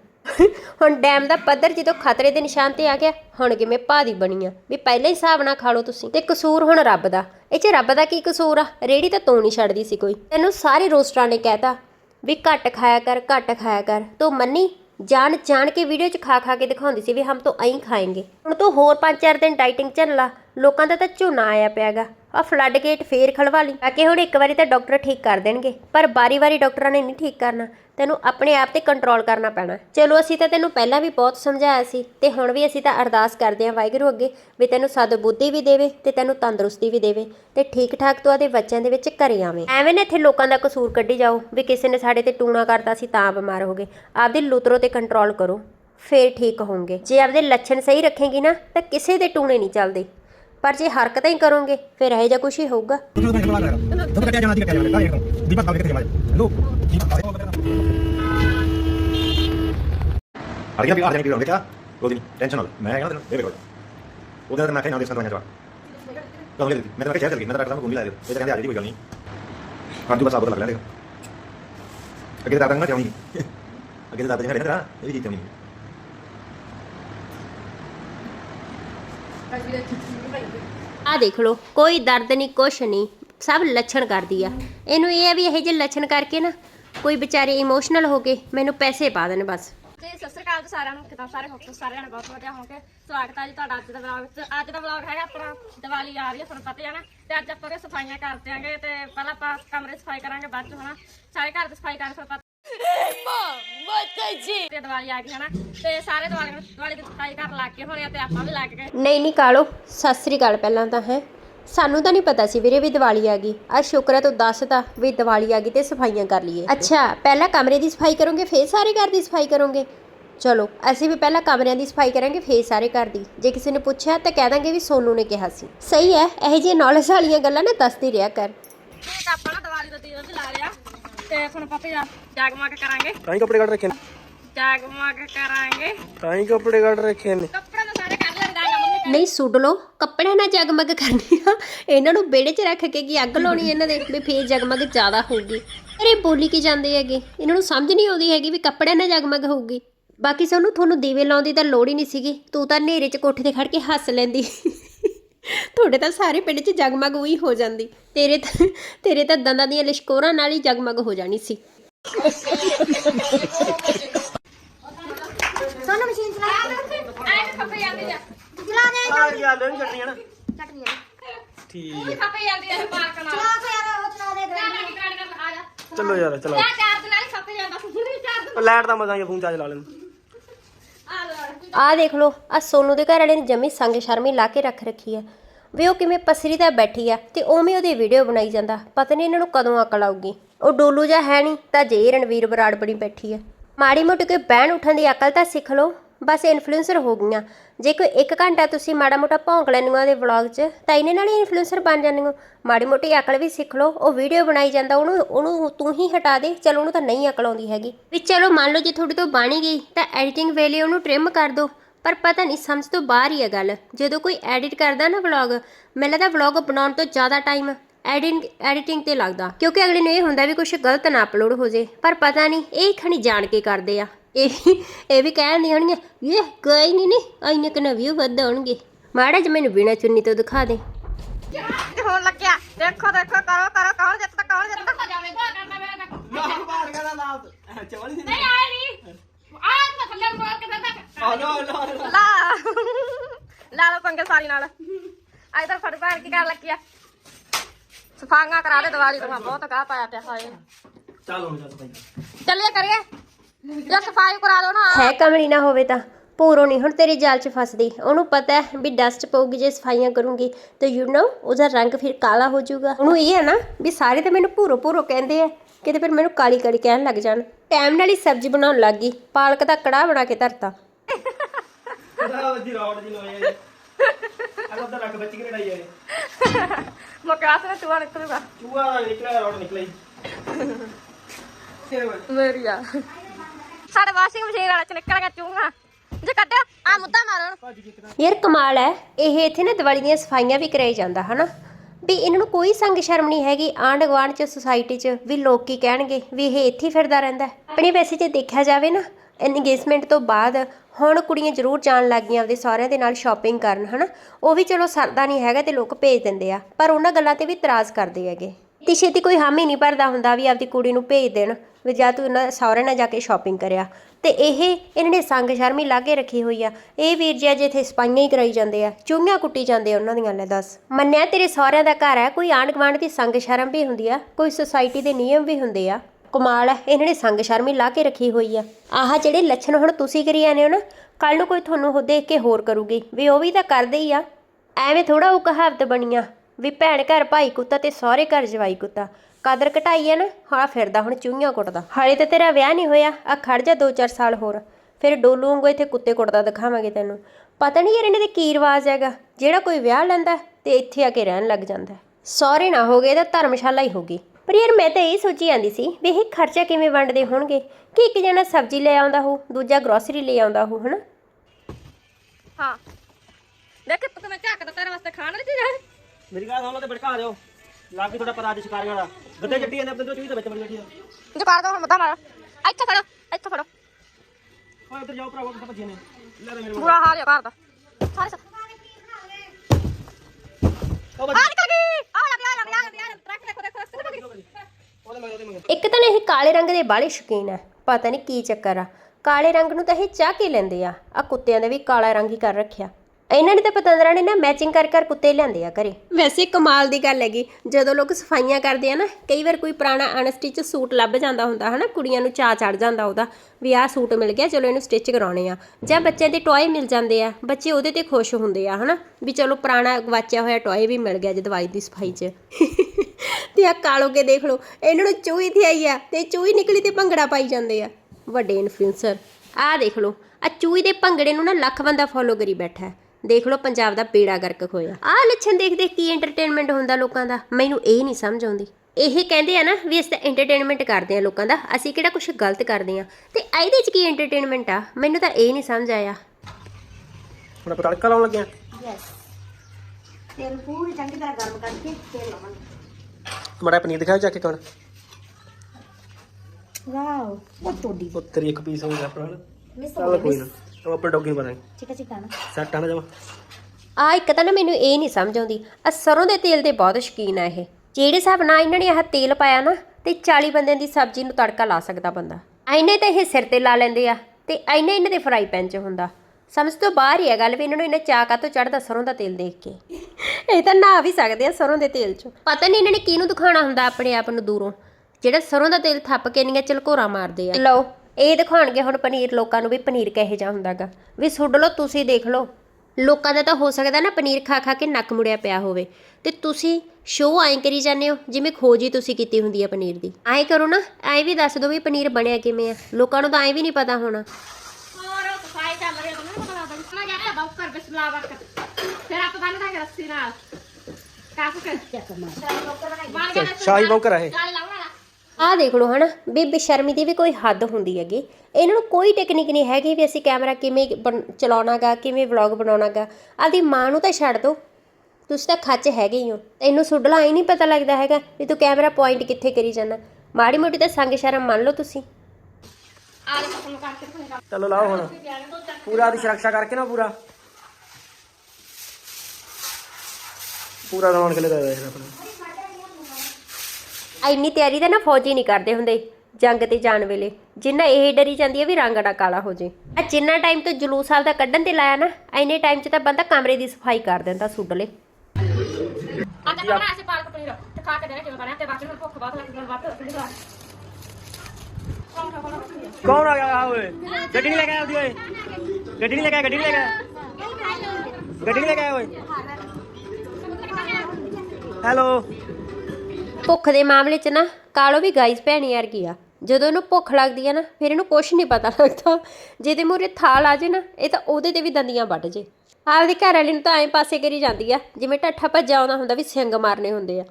ਹੁਣ ਡੈਮ ਦਾ ਪੱਧਰ ਜਦੋਂ ਖਤਰੇ ਦੇ ਨਿਸ਼ਾਨ ਤੇ ਆ ਗਿਆ, ਹੁਣ ਕਿਵੇਂ ਭਾਦੀ ਬਣੀ ਆ ਵੀ ਪਹਿਲੇ ਹੀ ਹਿਸਾਬ ਨਾਲ ਖਾ ਲਓ ਤੁਸੀਂ। ਤੇ ਕਸੂਰ ਹੁਣ ਰੱਬ ਦਾ। ਇਹ 'ਚ ਰੱਬ ਦਾ ਕੀ ਕਸੂਰ ਆ? ਰੇੜੀ ਤਾਂ ਤੂੰ ਨਹੀਂ ਛੱਡਦੀ ਸੀ ਕੋਈ। ਤੈਨੂੰ ਸਾਰੇ ਰੋਸਟਰਾਂ ਨੇ ਕਹਿਤਾ ਵੀ ਘੱਟ ਖਾਇਆ ਕਰ, ਘੱਟ ਖਾਇਆ ਕਰ। ਤੂੰ ਮੰਨੀ, ਜਾਣ ਜਾਣ ਕੇ ਵੀਡੀਓ 'ਚ ਖਾ ਖਾ ਕੇ ਦਿਖਾਉਂਦੀ ਸੀ ਵੀ ਹਮ ਤਾਂ ਐਂ ਖਾਏਂਗੇ। ਹੁਣ ਤੂੰ ਹੋਰ 5-4 ਦਿਨ ਡਾਈਟਿੰਗ ਚੱਲ ਲਾ। ਲੋਕਾਂ ਦਾ ਤਾਂ ਝੋਨਾ ਆਇਆ ਪਿਆਗਾ। ਆ ਫਲੱਡ ਗੇਟ ਫੇਰ ਖਲਵਾ ਲਈ। ਬਾਕੀ ਹੁਣ ਇੱਕ ਵਾਰੀ ਤਾਂ ਡਾਕਟਰ ਠੀਕ ਕਰ ਦੇਣਗੇ। ਪਰ ਬਾਰੀ-ਬਾਰੀ ਡਾਕਟਰਾਂ ਨੇ ਨਹੀਂ ਠੀਕ ਕਰਨਾ। ਤੈਨੂੰ ਆਪਣੇ ਆਪ ਤੇ ਕੰਟਰੋਲ ਕਰਨਾ ਪੈਣਾ। ਚਲੋ ਅਸੀਂ ਤਾਂ ਤੈਨੂੰ ਪਹਿਲਾਂ ਵੀ ਬਹੁਤ ਸਮਝਾਇਆ ਸੀ ਤੇ ਹੁਣ ਵੀ ਅਸੀਂ ਤਾਂ ਅਰਦਾਸ ਕਰਦੇ ਹਾਂ ਵਾਹਿਗੁਰੂ ਅੱਗੇ ਵੀ ਤੈਨੂੰ ਸਦਬੁੱਧੀ ਵੀ ਦੇਵੇ ਤੇ ਤੈਨੂੰ ਤੰਦਰੁਸਤੀ ਵੀ ਦੇਵੇ ਤੇ ਠੀਕ ਠਾਕ ਤੂੰ ਆਦੇ ਬੱਚਿਆਂ ਦੇ ਵਿੱਚ ਘਰੇ ਆਵੇਂ। ਐਵੇਂ ਨਾ ਇੱਥੇ ਲੋਕਾਂ ਦਾ ਕਸੂਰ ਕੱਢੀ ਜਾਓ ਵੀ ਕਿਸੇ ਨੇ ਸਾਡੇ ਤੇ ਟੂਣਾ ਕਰਤਾ ਸੀ ਤਾਂ ਬਿਮਾਰ ਹੋ ਗਏ। ਆਪਦੀ ਲੁਤਰੋ ਤੇ ਕੰਟਰੋਲ ਕਰੋ, ਫੇਰ ਠੀਕ ਹੋਵੋਗੇ। ਜੇ ਆਪਦੇ ਲੱਛਣ ਸਹੀ ਰੱਖੇਗੀ ਨਾ ਤਾਂ ਕਿਸੇ ਦੇ ਟੂਣੇ ਨਹੀਂ ਚੱਲਦੇ। ਪਰ ਜੇ ਹਰਕਤਾਂ ਹੀ ਕਰੋਗੇ, ਫਿਰ ਇਹੋ ਜਿਹਾ ਕੁਝ ਹੀ ਹੋਊਗਾ। ਅਰੇ ਯਾਰ ਵੀ ਆ ਜਾਣੀ ਕਿ ਕਿਆ ਕੋਈ ਨਹੀਂ ਟੈਨਸ਼ਨ ਨਾ ਮੈਂ ਕਹਿੰਦਾ ਤੈਨੂੰ ਦੇ ਵੇਖੋ ਉਹਦਾ ਤਾਂ ਮੈਂ ਕਹਿੰਦਾ ਦੇ ਸੰਤਾਂ ਜਵਾ ਕਦੋਂ ਲੈ ਮੈਂ ਤਾਂ ਕਿਹਾ ਚੱਲ ਗਈ ਮੈਂ ਤਾਂ ਰੱਖਦਾ ਮੈਂ ਘੁੰਮੀ ਲਾ ਦੇ ਇਹ ਤਾਂ ਕਹਿੰਦੇ ਆ ਜੀ ਕੋਈ ਗੱਲ ਨਹੀਂ ਹਾਂ ਬਸ ਆਪ ਲੱਗ ਲੈਂਦੇ ਅੱਗੇ ਤਾਂ ਦਾਦਾ ਚਾਹਣੀ ਅੱਗੇ ਤਾਂ ਦਾਦਾ ਜਿਹੜਾ ਰਹਿੰਦਾ ਇਹ ਵੀ ਚਾਹਣੀ ਆ ਦੇਖ ਲਓ, ਕੋਈ ਦਰਦ ਨਹੀਂ, ਕੁਛ ਨਹੀਂ, ਸਭ ਲੱਛਣ ਕਰਦੀ ਆ। ਇਹਨੂੰ ਇਹ ਹੈ ਵੀ ਇਹੋ ਜਿਹੇ ਲੱਛਣ ਕਰਕੇ ਨਾ ਕੋਈ ਵਿਚਾਰੇ ਇਮੋਸ਼ਨਲ ਹੋ ਕੇ ਮੈਨੂੰ ਪੈਸੇ ਪਾ ਦੇਣ ਬਸ। ਤੇ ਸਤਿ ਸ੍ਰੀ ਅਕਾਲ ਜੀ ਸਾਰਿਆਂ ਨੂੰ, ਕਿਦਾਂ ਸਾਰੇ ਹੋਪ ਸਾਰਿਆਂ ਨੇ ਬਹੁਤ ਵਧੀਆ ਹੋਣਗੇ। ਸਵਾਗਤ ਹੈ ਜੀ ਤੁਹਾਡਾ ਅੱਜ ਦਾ ਵਲੌਗ ਵਿੱਚ ਅੱਜ ਦਾ ਵਲੌਗ ਹੈਗਾ ਆਪਣਾ, ਦੀਵਾਲੀ ਆ ਰਹੀ ਹੈ ਤੁਹਾਨੂੰ ਪਤਾ ਹੈ ਨਾ। ਤੇ ਅੱਜ ਆਪਾਂ ਇਹ ਸਫਾਈਆਂ ਕਰ ਦਿਆਂਗੇ, ਤੇ ਪਹਿਲਾਂ ਆਪਾਂ ਕਮਰੇ ਸਫ਼ਾਈ ਕਰਾਂਗੇ ਬਾਅਦ ਚ, ਹਨਾ। ਸਾਰੇ ਘਰ ਦੀ ਸਫ਼ਾਈ ਕਰਾਂਗੇ ਫਿਰ ਤੇ ਦੀਵਾਲੀ ਆ ਗਈ ਹਨਾ? ਤੇ ਸਾਰੇ ਦੀਵਾਲੀ ਨੂੰ ਦੀਵਾਲੀ ਦੀ ਸਫ਼ਾਈ ਕਰਨ ਲੱਗ ਗਏ ਹੋਣੇ ਆ ਤੇ ਆਪਾਂ ਵੀ ਲੱਗ ਗਏ। ਨਹੀਂ ਨਹੀਂ ਕਾਲੋ ਸਤਿ ਸ੍ਰੀ ਅਕਾਲ ਪਹਿਲਾਂ ਤਾਂ ਹੈ। ਸਾਨੂੰ ਤਾਂ ਨਹੀਂ ਪਤਾ ਸੀ ਵੀਰੇ ਵੀ ਦੀਵਾਲੀ ਆ ਗਈ। ਅੱਜ ਸ਼ੁਕਰ ਹੈ ਤੂੰ ਦੱਸਦਾ ਵੀ ਦੀਵਾਲੀ ਆ ਗਈ ਤੇ ਸਫਾਈਆਂ ਕਰ ਲਈਏ। ਅੱਛਾ ਪਹਿਲਾਂ ਕਮਰੇ ਦੀ ਸਫ਼ਾਈ ਕਰੋਗੇ ਫੇਰ ਸਾਰੇ ਘਰ ਦੀ ਸਫ਼ਾਈ ਕਰੋਗੇ? ਚਲੋ ਅਸੀਂ ਵੀ ਪਹਿਲਾਂ ਕਮਰਿਆਂ ਦੀ ਸਫ਼ਾਈ ਕਰਾਂਗੇ ਫੇਰ ਸਾਰੇ ਘਰ ਦੀ। ਜੇ ਕਿਸੇ ਨੇ ਪੁੱਛਿਆ ਤਾਂ ਕਹਿ ਦਾਂਗੇ ਵੀ ਸੋਨੂ ਨੇ ਕਿਹਾ ਸੀ। ਸਹੀ ਹੈ ਇਹੋ ਜਿਹੇ ਨੌਲੇਜ ਵਾਲੀਆਂ ਗੱਲਾਂ ਨਾ ਦੱਸਦੀ ਰਿਹਾ ਕਰ। ਤੇ ਆਪਾਂ ਨਾ ਦੀਵਾਲੀ ਦਾ ਦੀਵਾ ਵੀ ਲਾ ਲਿਆ। ਤੇ ਤੁਹਾਨੂੰ ਪਤਾ ਹੀ ਆ ਜਗਮਗ ਕਰਾਂਗੇ। ਤਾਂ ਹੀ ਕੱਪੜੇ ਕੱਢ ਰੱਖੇ ਨੇ। ਜਗਮਗ ਕਰਾਂਗੇ। ਤਾਂ ਹੀ ਕੱਪੜੇ ਕੱਢ ਰੱਖੇ ਨੇ। ਕੱਪੜੇ ਤਾਂ ਸਾਰੇ ਕੱਢ ਲੈਂਦਾ ਆ ਮੰਮੀ। ਨਹੀਂ ਸੁੱਡ ਲੋ ਕੱਪੜਿਆਂ ਨਾਲ ਜਗਮਗ ਕਰਨੀ ਆ। ਇਹਨਾਂ ਨੂੰ ਬੇੜੇ 'ਚ ਰੱਖ ਕੇ ਕੀ ਅੱਗ ਲਾਉਣੀ ਇਹਨਾਂ ਦੇ? ਵੀ ਫੇਰ ਜਗਮਗ ਜ਼ਿਆਦਾ ਹੋਊਗੀ। ਅਰੇ ਬੋਲੀ ਕੀ ਜਾਂਦੇ ਹੈਗੇ? ਇਹਨਾਂ ਨੂੰ ਸਮਝ ਨਹੀਂ ਆਉਂਦੀ ਹੈਗੀ ਵੀ ਕੱਪੜਿਆਂ ਨਾਲ ਜਗਮਗ ਹੋਊਗੀ। ਬਾਕੀ ਸਾਨੂੰ ਤੁਹਾਨੂੰ ਦੀਵੇ ਲਾਉਣ ਦੀ ਤਾਂ ਲੋੜ ਹੀ ਨਹੀਂ ਸੀਗੀ। ਤੂੰ ਤਾਂ ਹਨੇਰੇ 'ਚ ਕੋਠੇ ਤੇ ਖੜ ਕੇ ਹੱਸ ਲੈਂਦੀ। ਤੁਹਾਡੇ ਤਾਂ ਸਾਰੇ ਪਿੰਡ 'ਚ ਜਗਮਗ ਉਹੀ ਹੋ ਜਾਂਦੀ। ਤੇਰੇ ਤਾਂ ਤੇਰੇ ਤਾਂ ਦੰਦਾਂ ਦੀਆਂ ਲਿਸ਼ਕੋਰਾਂ ਨਾਲ ਹੀ ਜਗਮਗ ਹੋ ਜਾਣੀ ਸੀ। ਸੋਨੂੰ ਮਸ਼ੀਨ ਚਲਾ ਆਏ ਖੱਪੇ ਜਾਂਦੀ ਆ। ਆ ਗਿਆ ਲੈਣ ਚੱਟਣੀ ਹੈ ਨਾ। ਠੀਕ। ਖੱਪੇ ਜਾਂਦੀ ਆ ਪਾਰਕ ਨਾਲ ਚਲਾ ਕੇ ਯਾਰ ਉਹ ਚਲਾ ਦੇ ਗ੍ਰਾਈਂਡਰ ਆ ਜਾ। ਚਲੋ ਯਾਰ ਚਲੋ। ਯਾ ਚਾਰਜ ਨਾਲ ਹੀ ਖੱਪੇ ਜਾਂਦਾ। ਫੋਨ ਚਾਰਜ ਉਹ ਲਾਈਟ ਦਾ ਮਜ਼ਾ ਹੀ ਫੋਨ ਚਾਰਜ ਲਾ ਲੈਣ। ਆ ਆਹ ਦੇਖ ਲਓ ਆ ਸੋਨੂ ਦੇ ਘਰ ਵਾਲੇ ਨੇ ਜਮੀ ਸੰਗ ਸ਼ਰਮੀ ਲਾ ਕੇ ਰੱਖ ਰੱਖੀ ਆ। ਵੀ ਉਹ ਕਿਵੇਂ ਪਸਰੀ ਤਾਂ ਬੈਠੀ ਆ ਤੇ ਉਵੇਂ ਉਹਦੀ ਵੀਡੀਓ ਬਣਾਈ ਜਾਂਦਾ। ਪਤਾ ਨਹੀਂ ਇਹਨਾਂ ਨੂੰ ਕਦੋਂ ਅਕਲ ਆਊਗੀ। ਉਹ ਡੋਲੂ ਜਾਂ ਹੈ ਨਹੀਂ ਤਾਂ ਜੇ ਰਣਵੀਰ ਬਰਾੜ ਬਣੀ ਬੈਠੀ ਆ। ਮਾੜੀ ਮੋਟੀ ਕੋਈ ਬਹਿਣ ਉੱਠਣ ਦੀ ਅਕਲ ਤਾਂ ਸਿੱਖ ਲਓ। ਬਸ ਇਨਫਲੂਐਂਸਰ ਹੋ ਗਈਆਂ। ਜੇ ਕੋਈ 1 ਘੰਟਾ ਤੁਸੀਂ ਮਾੜਾ ਮੋਟਾ ਭੌਂਕ ਲੈਂਦੇ ਹੋ ਉਹਦੇ ਵਲੌਗ 'ਚ, ਤਾਂ ਇਹਨੇ ਨਾਲ ਹੀ ਇਨਫਲੂਐਂਸਰ ਬਣ ਜਾਂਦੇ ਹੋ। ਮਾੜੀ ਮੋਟੀ ਅਕਲ ਵੀ ਸਿੱਖ ਲਓ, ਉਹ ਵੀਡੀਓ ਬਣਾਈ ਜਾਂਦਾ, ਉਹਨੂੰ ਉਹਨੂੰ ਤੂੰ ਹੀ ਹਟਾ ਦੇ। ਚਲ ਉਹਨੂੰ ਤਾਂ ਨਹੀਂ ਅਕਲ ਆਉਂਦੀ ਹੈਗੀ। ਵੀ ਚਲੋ ਮੰਨ ਲਓ ਜੇ ਤੁਹਾਡੇ ਤੋਂ ਬਣ ਗਈ, ਤਾਂ ਐਡੀਟਿੰਗ ਵੇਲੇ ਉਹਨੂੰ ਟ੍ਰਿਮ ਕਰ ਦਿਓ ਪਰ ਪਤਾ ਨਹੀਂ, ਸਮਝ ਤੋਂ ਬਾਹਰ ਹੀ ਹੈ ਗੱਲ। ਜਦੋਂ ਕੋਈ ਐਡਿਟ ਕਰਦਾ ਨਾ ਵਲੌਗ ਮੈਨੂੰ ਲੱਗਦਾ ਵਲੌਗ ਬਣਾਉਣ ਤੋਂ ਜ਼ਿਆਦਾ ਟਾਈਮ ਐਡਿਟਿੰਗ ਐਡੀਟਿੰਗ ਤੇ ਲੱਗਦਾ। ਕਿਉਂਕਿ ਅਗਲੇ ਨੂੰ ਇਹ ਹੁੰਦਾ ਵੀ ਕੁਝ ਗਲਤ ਨਾ ਅਪਲੋਡ ਹੋ ਜੇ। ਪਰ ਪਤਾ ਨਹੀਂ, ਇਹ ਖਣੀ ਜਾਣ ਕੇ ਕਰਦੇ ਆ। ਇਹ ਵੀ ਇਹ ਵੀ ਕਹਿੰਦੀ ਹੋਣਗੇ ਇਹ ਕੋਈ ਨਹੀਂ ਨਹੀਂ ਇੰਨੇ ਕਿੰਨਾ ਵਿਊ ਵੱਧ ਆਉਣਗੇ। ਮਾੜਾ ਜਿਹਾ ਮੈਨੂੰ ਬਿਨਾ ਚੁੰਨੀ ਤੋਂ ਦਿਖਾ ਦੇ। ਹੋਣ ਲੱਗਿਆ? ਦੇਖੋ ਦੇਖੋ ਕਰੋ ਕਰੋ ਕੌਣ ਜਿੱਤਦਾ ਕੌਣ ਜਿੱਤਦਾ ਜਾਵੇ ਗੋ ਕਰਨਾ ਮੇਰਾ ਤਾਂ ਨਾ ਬਾੜ ਗਿਆ ਦਾ ਨਾਮ ਚਵਲੀ ਨਹੀਂ ਆਏ ਨਹੀਂ ਆ ਤਾਂ ਥੱਲੇ ਨੂੰ ਮਾਰ ਕੇ ਦੰਦਾ ਆ ਲੋ ਲੋ ਲਾ। ਲਾ ਲੋ ਪੰਗੇ ਸਾਰੀ ਨਾਲ। ਅੱਜ ਤਾਂ ਫੜ ਪਾੜ ਕੀ ਕਰਨ ਲੱਗੀ ਆ। ਸਫਾਈਆਂ ਕਰਾ ਦੇ ਦੀਵਾਲੀ ਤੋਂ ਬਹੁਤ ਗਾਹ ਪਾਇਆ ਪਿਆ ਹਾਏ ਚੱਲ ਹੁਣ ਚੱਲ ਚੱਲਿਏ ਕਰੀਏ। ਜੇ ਸਫ਼ਾਈ ਕਰਾ ਦੋ ਨਾ। ਹੈ ਕਮਲੀ ਨਾ ਹੋਵੇ ਤਾਂ। ਪੂਰੋ ਨਹੀਂ ਹੁਣ ਤੇਰੇ ਜਾਲ 'ਚ ਫਸਦੀ। ਉਹਨੂੰ ਪਤਾ ਹੈ ਵੀ ਡਸਟ ਪਊਗੀ ਜੇ ਸਫਾਈਆਂ ਕਰੂੰਗੀ। ਤੇ ਯੂ نو ਉਹਦਾ ਰੰਗ ਫਿਰ ਕਾਲਾ ਹੋ ਜਾਊਗਾ। ਉਹਨੂੰ ਇਹ ਹੈ ਨਾ ਵੀ ਸਾਰੇ ਤਾਂ ਮੈਨੂੰ ਪੂਰੋ ਪੂਰੋ ਕਹਿੰਦੇ ਆ ਕਿਤੇ ਫਿਰ ਮੈਨੂੰ ਕਾਲੀ ਕਾਲੀ ਕਹਿਣ ਲੱਗ ਜਾਣ। ਟਾਈਮ ਨਾਲ ਹੀ ਸਬਜ਼ੀ ਬਣਾਉਣ ਲੱਗ ਗਈ। ਪਾਲਕ ਦਾ ਕੜਾਹ ਬਣਾ ਕੇ ਧਰਤਾ। ਉਹਦਾ ਜੀ ਰੌਡ ਜੀ। ਲੋਏ ਆ ਉਹਦਾ ਰੱਖ ਬੱਚੀ ਕਿ ਲੜਾਈ ਹੈ ਮਕਰਾਸ ਨੇ ਟੂਆ ਨਿਕਲੂਗਾ। ਚੂਹਾ ਨਿਕਲਿਆ ਰੌਡ ਨਿਕਲੀ ਮੇਰੀ ਆ ਸਾਡੇ ਵਾਸ਼ਿੰਗ ਮਸ਼ੀਨ ਵਾਲੇ ਚ ਨਿਕਲ ਗਿਆ ਚੂਹਾ। ਜੇ ਕੱਢਿਆ, ਆ ਮੁੱਦਾ ਮਾਰੋ ਯਾਰ ਕਮਾਲ ਹੈ ਇਹ ਇੱਥੇ ਨਾ ਦੀਵਾਲੀ ਦੀਆਂ ਸਫਾਈਆਂ ਵੀ ਕਰਾਈ ਜਾਂਦਾ, ਹਨਾ? ਵੀ ਇਹਨਾਂ ਨੂੰ ਕੋਈ ਸੰਗ ਸ਼ਰਮ ਨਹੀਂ ਹੈਗੀ ਆਂਢ ਗੁਆਂਢ ਚ ਸੁਸਾਇਟੀ ਚ, ਵੀ ਲੋਕ ਕੀ ਕਹਿਣਗੇ, ਵੀ ਇਹ ਇੱਥੇ ਫਿਰਦਾ ਰਹਿੰਦਾ ਆਪਣੇ ਵੈਸੇ ਜੇ ਦੇਖਿਆ ਜਾਵੇ ਨਾ ਇੰਗੇਜਮੈਂਟ ਤੋਂ ਬਾਅਦ ਹੁਣ ਕੁੜੀਆਂ ਜ਼ਰੂਰ ਜਾਣ ਲੱਗ ਗਈਆਂ ਆਪਦੇ ਸਹੁਰਿਆਂ ਦੇ ਨਾਲ ਸ਼ਾਪਿੰਗ ਕਰਨ, ਹਨਾ? ਉਹ ਵੀ ਚਲੋ ਸਰਦਾ ਨਹੀਂ ਹੈਗਾ ਤੇ ਲੋਕ ਭੇਜ ਦਿੰਦੇ ਆ, ਪਰ ਉਹਨਾਂ ਗੱਲਾਂ ਤੇ ਵੀ ਇਤਰਾਜ਼ ਕਰਦੇ ਹੈਗੇ। ਤੇ ਛੇਤੀ ਕੋਈ ਹਾਮੀ ਨਹੀਂ ਭਰਦਾ ਹੁੰਦਾ ਵੀ ਆਪਦੀ ਕੁੜੀ ਨੂੰ ਭੇਜ ਦੇਣ ਵੀ ਜਾਂ ਤੂੰ ਇਹਨਾਂ ਸਹੁਰੇ ਨਾਲ ਜਾ ਕੇ ਸ਼ਾਪਿੰਗ ਕਰਿਆ। ਤੇ ਇਹ ਇਹਨਾਂ ਨੇ ਸੰਗ ਸ਼ਰਮੀ ਲਾ ਕੇ ਰੱਖੀ ਹੋਈ ਆ। ਇਹ ਵੀਰ ਜੀ ਅੱਜ ਇੱਥੇ ਸਪਾਈਆਂ ਹੀ ਕਰਾਈ ਜਾਂਦੇ ਆ ਚੂਹੀਆਂ ਕੁੱਟੀ ਜਾਂਦੇ ਆ ਉਹਨਾਂ ਦੀਆਂ ਲੈ ਦੱਸ। ਮੰਨਿਆ ਤੇਰੇ ਸਹੁਰਿਆਂ ਦਾ ਘਰ ਹੈ, ਕੋਈ ਆਂਢ ਗੁਆਂਢ ਦੀ ਸੰਗ ਸ਼ਰਮ ਵੀ ਹੁੰਦੀ ਆ, ਕੋਈ ਸੁਸਾਇਟੀ ਦੇ ਨਿਯਮ ਵੀ ਹੁੰਦੇ ਆ। ਕਮਾਲ ਹੈ ਇਹਨਾਂ ਨੇ ਸੰਗ ਸ਼ਰਮੀ ਲਾ ਕੇ ਰੱਖੀ ਹੋਈ ਆ। ਆਹ ਜਿਹੜੇ ਲੱਛਣ ਹੁਣ ਤੁਸੀਂ ਕਰੀ ਜਾਂਦੇ ਹੋ ਨਾ ਕੱਲ ਨੂੰ ਕੋਈ ਤੁਹਾਨੂੰ ਉਹ ਦੇਖ ਕੇ ਹੋਰ ਕਰੂਗੀ, ਵੀ ਉਹ ਵੀ ਤਾਂ ਕਰਦੇ ਹੀ ਆ। ਐਵੇਂ ਥੋੜਾ ਉਹ ਕਹਾਵਤ ਬਣੀ ਆ ਵੀ ਭੈਣ ਘਰ ਭਾਈ ਕੁੱਤਾ ਤੇ ਸਹੁਰੇ ਘਰ ਜਵਾਈ ਕੁੱਤਾ। ਕਦਰ ਘਟਾਈ ਆ ਨਾ ਹਾਂ ਫਿਰਦਾ ਹੁਣ ਚੂਹੀਆਂ ਕੁੱਟਦਾ। ਹਾਲੇ ਤਾਂ ਤੇਰਾ ਵਿਆਹ ਨਹੀਂ ਹੋਇਆ ਆ ਖੜ ਜਾ 2-4 ਸਾਲ ਹੋਰ। ਫਿਰ ਡੋਲੂ ਇੱਥੇ ਕੁੱਤੇ ਕੁੱਟਦਾ ਦਿਖਾਵਾਂਗੇ ਤੈਨੂੰ। ਪਤਾ ਨਹੀਂ ਯਾਰ ਇਹਨਾਂ ਦੇ ਕੀ ਰਿਵਾਜ ਹੈਗਾ, ਜਿਹੜਾ ਕੋਈ ਵਿਆਹ ਲੈਂਦਾ ਤੇ ਇੱਥੇ ਆ ਕੇ ਰਹਿਣ ਲੱਗ ਜਾਂਦਾ। ਸਹੁਰੇ ਨਾ ਹੋ ਗਏ ਤਾਂ ਧਰਮਸ਼ਾਲਾ ਹੀ ਹੋਗੀ ਪਰ ਯਾਰ ਮੈਂ ਤਾਂ ਇਹ ਸੋਚੀ ਜਾਂਦੀ ਸੀ ਵੀ ਇਹ ਖਰਚਾ ਕਿਵੇਂ ਵੰਡਦੇ ਹੋਣਗੇ? ਕਿ ਇੱਕ ਜਣਾ ਸਬਜ਼ੀ ਲੈ ਆਉਂਦਾ ਹੋ ਦੂਜਾ ਗਰੋਸਰੀ ਲੈ ਆਉਂਦਾ ਹੋ ਹਨਾ? ਹਾਂ। ਦੇਖ ਤੂੰ ਮੈਂ ਝੱਕਦਾ ਤੇਰੇ ਵਾਸਤੇ ਖਾਣ ਵਾਲੀ ਚੀਜ਼ ਮੇਰੀ ਗੱਲ ਸੁਣ ਲਓ ਤੇ ਭੜਕਾ ਦਿਓ। ਲੱਗ ਗਈ ਤੁਹਾਡਾ ਪਰ ਅੱਜ ਸ਼ਿਕਾਰੀਆਂ ਦਾ ਗੱਦੇ ਚੱਟੀ ਜਾਂਦੇ ਆਪਣੇ ਤੋਂ ਚੂਹੀ ਦੇ ਵਿੱਚ ਬੜੀ ਬੈਠੀ ਆ। ਜੋ ਕਰ ਦੋ ਹੁਣ ਮੁੱਦਾ ਮਾਰੋ। ਇੱਥੇ ਫੜੋ ਇੱਥੇ ਫੜੋ। ਓਏ ਇੱਧਰ ਜਾਓ ਭਰਾਵਾ ਕਿੱਥੇ ਭੱਜੇ ਨੇ? ਲੈ ਦੇ ਮੇਰੇ ਬੁਰਾ ਹਾਲ ਹੈ ਘਰ ਦਾ। ਸਾਰੇ ਸਾਰੇ ਉਹ ਆ ਨਿਕਲ ਗਈ। ਆ ਲੱਗ ਗਿਆ ਲੱਗ ਗਿਆ ਲੱਗ ਗਿਆ ਰੱਖ ਦੇਖੋ ਦੇਖੋ ਦੇਖੋ ਉਹਦੇ ਮਗਰ ਉਹਦੇ ਮਗਰ ਇੱਕ ਤਾਂ ਇਹ ਕਾਲੇ ਰੰਗ ਦੇ ਬਾਲੇ ਸ਼ੌਕੀਨ ਹੈ ਪਤਾ ਨਹੀਂ ਕੀ ਚੱਕਰ ਆ। ਕਾਲੇ ਰੰਗ ਨੂੰ ਤਾਂ ਇਹ ਚਾਹ ਕੇ ਲੈਂਦੇ ਆ। ਆ ਕੁੱਤਿਆਂ ਦੇ ਵੀ ਕਾਲਾ ਰੰਗ ਹੀ ਕਰ ਰੱਖਿਆ। ਇਹਨਾਂ ਨੇ ਤਾਂ ਪਤੰਦਰਾਂ ਨੇ ਨਾ ਮੈਚਿੰਗ ਕਰ ਕਰ ਕੁੱਤੇ ਲਿਆਂਦੇ ਆ ਘਰੇ। ਵੈਸੇ ਕਮਾਲ ਦੀ ਗੱਲ ਹੈਗੀ। ਜਦੋਂ ਲੋਕ ਸਫਾਈਆਂ ਕਰਦੇ ਆ ਨਾ, ਕਈ ਵਾਰ ਕੋਈ ਪੁਰਾਣਾ ਅਨਸਟਿਚ ਸੂਟ ਲੱਭ ਜਾਂਦਾ ਹੁੰਦਾ ਹਨਾ, ਕੁੜੀਆਂ ਨੂੰ ਚਾਅ ਚੜ ਜਾਂਦਾ ਉਹਦਾ ਵੀ ਆਹ ਸੂਟ ਮਿਲ ਗਿਆ, ਚਲੋ ਇਹਨੂੰ ਸਟਿਚ ਕਰਾਉਣੇ ਆ। ਜਾਂ ਬੱਚਿਆਂ ਦੇ ਟੌਏ ਮਿਲ ਜਾਂਦੇ ਆ, ਬੱਚੇ ਉਹਦੇ ਤੇ ਖੁਸ਼ ਹੁੰਦੇ ਆ ਹਨਾ, ਵੀ ਚਲੋ ਪੁਰਾਣਾ ਗਵਾਚਿਆ ਹੋਇਆ ਟੌਏ ਵੀ ਮਿਲ ਗਿਆ ਜੇ ਦਵਾਈ ਦੀ ਸਫ਼ਾਈ 'ਚ। ਤੇ ਆ ਕਾਲੋ ਕੇ ਦੇਖ ਲਓ, ਇਹਨਾਂ ਨੂੰ ਚੂਹੀ ਤੇ ਆਈ ਆ ਤੇ ਚੂਹੀ ਨਿਕਲੀ ਤੇ ਭੰਗੜਾ ਪਾਈ ਜਾਂਦੇ ਆ। ਵੱਡੇ ਇਨਫਲੂਐਂਸਰ ਆਹ ਦੇਖ ਲਓ ਆ ਚੂਹੀ ਦੇ ਭੰਗੜੇ ਨੂੰ ਨਾ ਲੱਖ ਬੰਦਾ ਫੋਲੋ ਕਰੀ ਬੈਠਾ ਦੇਖ ਲਓ ਪੰਜਾਬ ਦਾ ਬੇੜਾ ਗਰਕ ਹੋਇਆ। ਆਹ ਲੱਛਣ ਦੇਖ ਦੇਖ ਕੀ ਐਂਟਰਟੇਨਮੈਂਟ ਹੁੰਦਾ ਲੋਕਾਂ ਦਾ। ਮੈਨੂੰ ਇਹ ਨਹੀਂ ਸਮਝ ਆਉਂਦੀ। ਇਹ ਕਹਿੰਦੇ ਆ ਨਾ ਵੀ ਅਸੀਂ ਤਾਂ ਐਂਟਰਟੇਨਮੈਂਟ ਕਰਦੇ ਆ ਲੋਕਾਂ ਦਾ। ਅਸੀਂ ਕਿਹੜਾ ਕੁਝ ਗਲਤ ਕਰਦੇ ਆ। ਤੇ ਇਹਦੇ 'ਚ ਕੀ ਐਂਟਰਟੇਨਮੈਂਟ ਆ? ਮੈਨੂੰ ਤਾਂ ਇਹ ਨਹੀਂ ਸਮਝ ਆਇਆ। ਹੁਣ ਆਪਾਂ ਤੜਕਾ ਲਾਉਣ ਲੱਗਿਆ ਤੇਲ ਪੂਰੀ ਚੰਗੀ ਤਰ੍ਹਾਂ ਗਰਮ ਕਰਕੇ ਤੇਲ ਲਾਵਾਂਗੇ। ਮੜਾ ਪਨੀਰ ਦਿਖਾਓ ਚੱਕ ਕੇ ਕੌਣ ਵਾਓ ਬਹੁਤ ਟੋਡੀ। ਉਹ ਤੇਰੀ ਇੱਕ ਪੀਸ ਹੋ ਗਿਆ ਆਪਣਾ। ਚੱਲ ਕੋਈ ਨਾ। ਉਹ ਆਪਣੇ ਡੌਗੀ ਨੂੰ ਬਣਾਈ। ਚਿਕਾ ਚਿਕਾ ਨਾ। ਸੈੱਟ ਆ ਨਾ ਜਮਾ। ਆ ਇੱਕ ਤਾਂ ਨਾ ਮੈਨੂੰ ਇਹ ਨਹੀਂ ਸਮਝ ਆਉਂਦੀ। ਆ ਸਰੋਂ ਦੇ ਤੇਲ ਦੇ ਬਹੁਤ ਸ਼ੌਕੀਨ ਆ ਇਹ। ਜਿਹੜੇ ਹਿਸਾਬ ਨਾਲ ਇਹਨਾਂ ਨੇ ਆਹ ਤੇਲ ਪਾਇਆ ਨਾ ਤੇ 40 ਬੰਦਿਆਂ ਦੀ ਸਬਜ਼ੀ ਨੂੰ ਤੜਕਾ ਲਾ ਸਕਦਾ ਬੰਦਾ। ਐਨੇ ਤਾਂ ਇਹ ਸਿਰ ਤੇ ਲਾ ਲੈਂਦੇ ਆ ਤੇ ਐਨੇ ਇਹਨਾਂ ਦੇ ਫਰਾਈ ਪੈਨ 'ਚ ਹੁੰਦਾ। ਸਮਝ ਤੋਂ ਬਾਹਰ ਹੀ ਆ ਗੱਲ ਵੀ ਇਹਨਾਂ ਨੂੰ ਇਹਨਾਂ ਚਾਕਾ ਤੋਂ ਚੜਦਾ ਸਰੋਂ ਦਾ ਤੇਲ ਦੇਖ ਕੇ। ਇਹ ਤਾਂ ਨਹਾ ਵੀ ਸਕਦੇ ਆ ਸਰੋਂ ਦੇ ਤੇਲ 'ਚ। ਪਤਾ ਨਹੀਂ ਇਹਨਾਂ ਨੇ ਕਿਹਨੂੰ ਦਿਖਾਉਣਾ ਹੁੰਦਾ ਆਪਣੇ ਆਪ ਨੂੰ ਦੂਰੋਂ। ਜਿਹੜਾ ਸਰੋਂ ਦਾ ਤੇਲ ਥੱਪ ਕੇ ਨਹੀਂ ਝਲਕੋਰਾ ਮਾਰਦੇ ਆ। ਲਓ ਇਹ ਦਿਖਾਉਣਗੇ ਹੁਣ ਪਨੀਰ ਲੋਕਾਂ ਨੂੰ ਵੀ ਪਨੀਰ ਕਿਹੋ ਜਿਹਾ ਹੁੰਦਾਗਾ। ਵੀ ਸੁੱਡ ਲਓ ਤੁਸੀਂ ਦੇਖ ਲਓ। ਲੋਕਾਂ ਦਾ ਤਾਂ ਹੋ ਸਕਦਾ ਨਾ ਪਨੀਰ ਖਾ ਖਾ ਕੇ ਨੱਕ ਮੁੜਿਆ ਪਿਆ ਹੋਵੇ। ਤੇ ਤੁਸੀਂ ਸ਼ੋਅ ਐਂ ਕਰੀ ਜਾਂਦੇ ਹੋ ਜਿਵੇਂ ਖੋਜ ਹੀ ਤੁਸੀਂ ਕੀਤੀ ਹੁੰਦੀ ਹੈ ਪਨੀਰ ਦੀ। ਐਂ ਕਰੋ ਨਾ ਐਂ ਵੀ ਦੱਸ ਦਿਓ ਵੀ ਪਨੀਰ ਬਣਿਆ ਕਿਵੇਂ ਆ। ਲੋਕਾਂ ਨੂੰ ਤਾਂ ਐਂ ਵੀ ਨਹੀਂ ਪਤਾ ਹੋਣਾ। ਹੋਰ ਸਫ਼ਾਈ ਚੱਲ ਰਹੀ ਹੈ ਤੁਹਾਨੂੰ ਪਤਾ ਲੱਗਦਾ ਜਿਸਨਾ ਜਾਂਦਾ ਬੌਕਰ ਬਿਸਮਿਲ੍ਲਾਹ ਵਰਕਤ ਫਿਰ ਆਪ ਬੰਨ ਦਾਂਗੇ ਰੱਸੀ ਨਾਲ। ਕਾਫ ਕਰ ਬਣ ਗਿਆ ਸ਼ਾਹੀ ਬੌਕਰ ਆ ਲਾਉਣਾ ਆਹ ਦੇਖ ਲਓ ਹਨਾ, ਵੀ ਬੇਸ਼ਰਮੀ ਦੀ ਵੀ ਕੋਈ ਹੱਦ ਹੁੰਦੀ ਹੈਗੀ। ਇਹਨਾਂ ਨੂੰ ਕੋਈ ਟੈਕਨੀਕ ਨਹੀਂ ਹੈਗੀ ਵੀ ਅਸੀਂ ਕੈਮਰਾ ਕਿਵੇਂ ਚਲਾਉਣਾਗਾ, ਕਿਵੇਂ ਵਲੌਗ ਬਣਾਉਣਾਗਾ। ਆਦੀ ਮਾਂ ਨੂੰ ਤਾਂ ਛੱਡ ਦਿਓ ਤੁਸੀਂ ਤਾਂ ਖੱਚ ਹੈਗੇ ਹੀ ਹੋ। ਤੈਨੂੰ ਸੁੱਡਲਾ ਹੀ ਨਹੀਂ ਪਤਾ ਲੱਗਦਾ ਹੈਗਾ ਵੀ ਤੂੰ ਕੈਮਰਾ ਪੁਆਇੰਟ ਕਿੱਥੇ ਕਰੀ ਜਾਣਾ ਮਾੜੀ ਮੋਟੀ ਤਾਂ ਸੰਗ ਸ਼ਰਮ ਮੰਨ ਲਓ ਤੁਸੀਂ। ਚਲੋ ਲਾਓ ਹੁਣ। ਪੂਰਾ ਦੀ ਸੁਰੱਖਿਆ ਕਰਕੇ ਨਾ ਪੂਰਾ। ਪੂਰਾ ਰੌਣ ਕੇ ਲੈ ਦੇ ਆਪਣਾ। ਇੰਨੀ ਤਿਆਰੀ ਤਾਂ ਨਾ ਫੌਜੀ ਨਹੀਂ ਕਰਦੇ ਹੁੰਦੇ ਜੰਗ ਤੇ ਜਾਣ ਵੇਲੇ। ਜਿੰਨਾ ਇਹ ਡਰੀ ਜਾਂਦੀ ਹੈ ਵੀ ਰੰਗ ਨਾ ਕਾਲਾ ਹੋ ਜੇ। ਆ ਜਿੰਨਾ ਟਾਈਮ ਤੋਂ ਜਲੂਸ ਆਪਦਾ ਕੱਢਣ ਤੇ ਲਾਇਆ ਨਾ ਇੰਨੇ ਟਾਈਮ 'ਚ ਤਾਂ ਬੰਦਾ ਕਮਰੇ ਦੀ ਸਫ਼ਾਈ ਕਰ ਦਿੰਦਾ ਸੁੱਡਲੇ ਅੱਜ ਆਪਾਂ ਬਣਾਇਆ ਸੀ ਪਾਲਕ ਪਨੀਰ ਤੇ ਖਾ ਕੇ ਦੇਖ ਕਿਵੇਂ ਬਣਿਆ ਤੇ ਬਾਕੀ ਨੂੰ ਭੁੱਖ ਬਹੁਤ ਲੱਗੀ ਮੈਨੂੰ ਵੱਧ ਥੋੜੀ ਖਾ ਕੌਣ ਆ ਗਿਆ ਓਏ? ਗੱਡੀ ਨਹੀਂ ਲੈ ਕੇ ਆਇਆ ਉਹਦੀ ਓਏ? ਗੱਡੀ ਨਹੀਂ ਲੈ ਕੇ ਆਇਆ ਗੱਡੀ ਨਹੀਂ ਲੈ ਕੇ ਆਇਆ? ਗੱਡੀ ਨਹੀਂ ਲੈ ਕੇ ਆਇਆ ਓਏ? ਹੈਲੋ? ਭੁੱਖ ਦੇ ਮਾਮਲੇ 'ਚ ਨਾ ਕਾਲੋ ਵੀ ਗਾਈਸ ਭੈਣੀ ਵਰਗੀ ਆ। ਜਦੋਂ ਇਹਨੂੰ ਭੁੱਖ ਲੱਗਦੀ ਆ ਨਾ, ਫਿਰ ਇਹਨੂੰ ਕੁਛ ਨਹੀਂ ਪਤਾ ਲੱਗਦਾ। ਜਿਹਦੇ ਮੂਹਰੇ ਥਾਲ ਆ ਜੇ ਨਾ, ਇਹ ਤਾਂ ਉਹਦੇ ਤੇ ਵੀ ਦੰਦੀਆਂ ਵੱਢ ਜੇ। ਆਪਦੇ ਘਰ ਵਾਲੀ ਨੂੰ ਤਾਂ ਐਂ ਪਾਸੇ ਕਰੀ ਜਾਂਦੀ ਆ ਜਿਵੇਂ ਢੱਠਾ ਭੱਜਾ ਆਉਂਦਾ ਹੁੰਦਾ ਵੀ ਸਿੰਗ ਮਾਰਨੇ ਹੁੰਦੇ ਆ।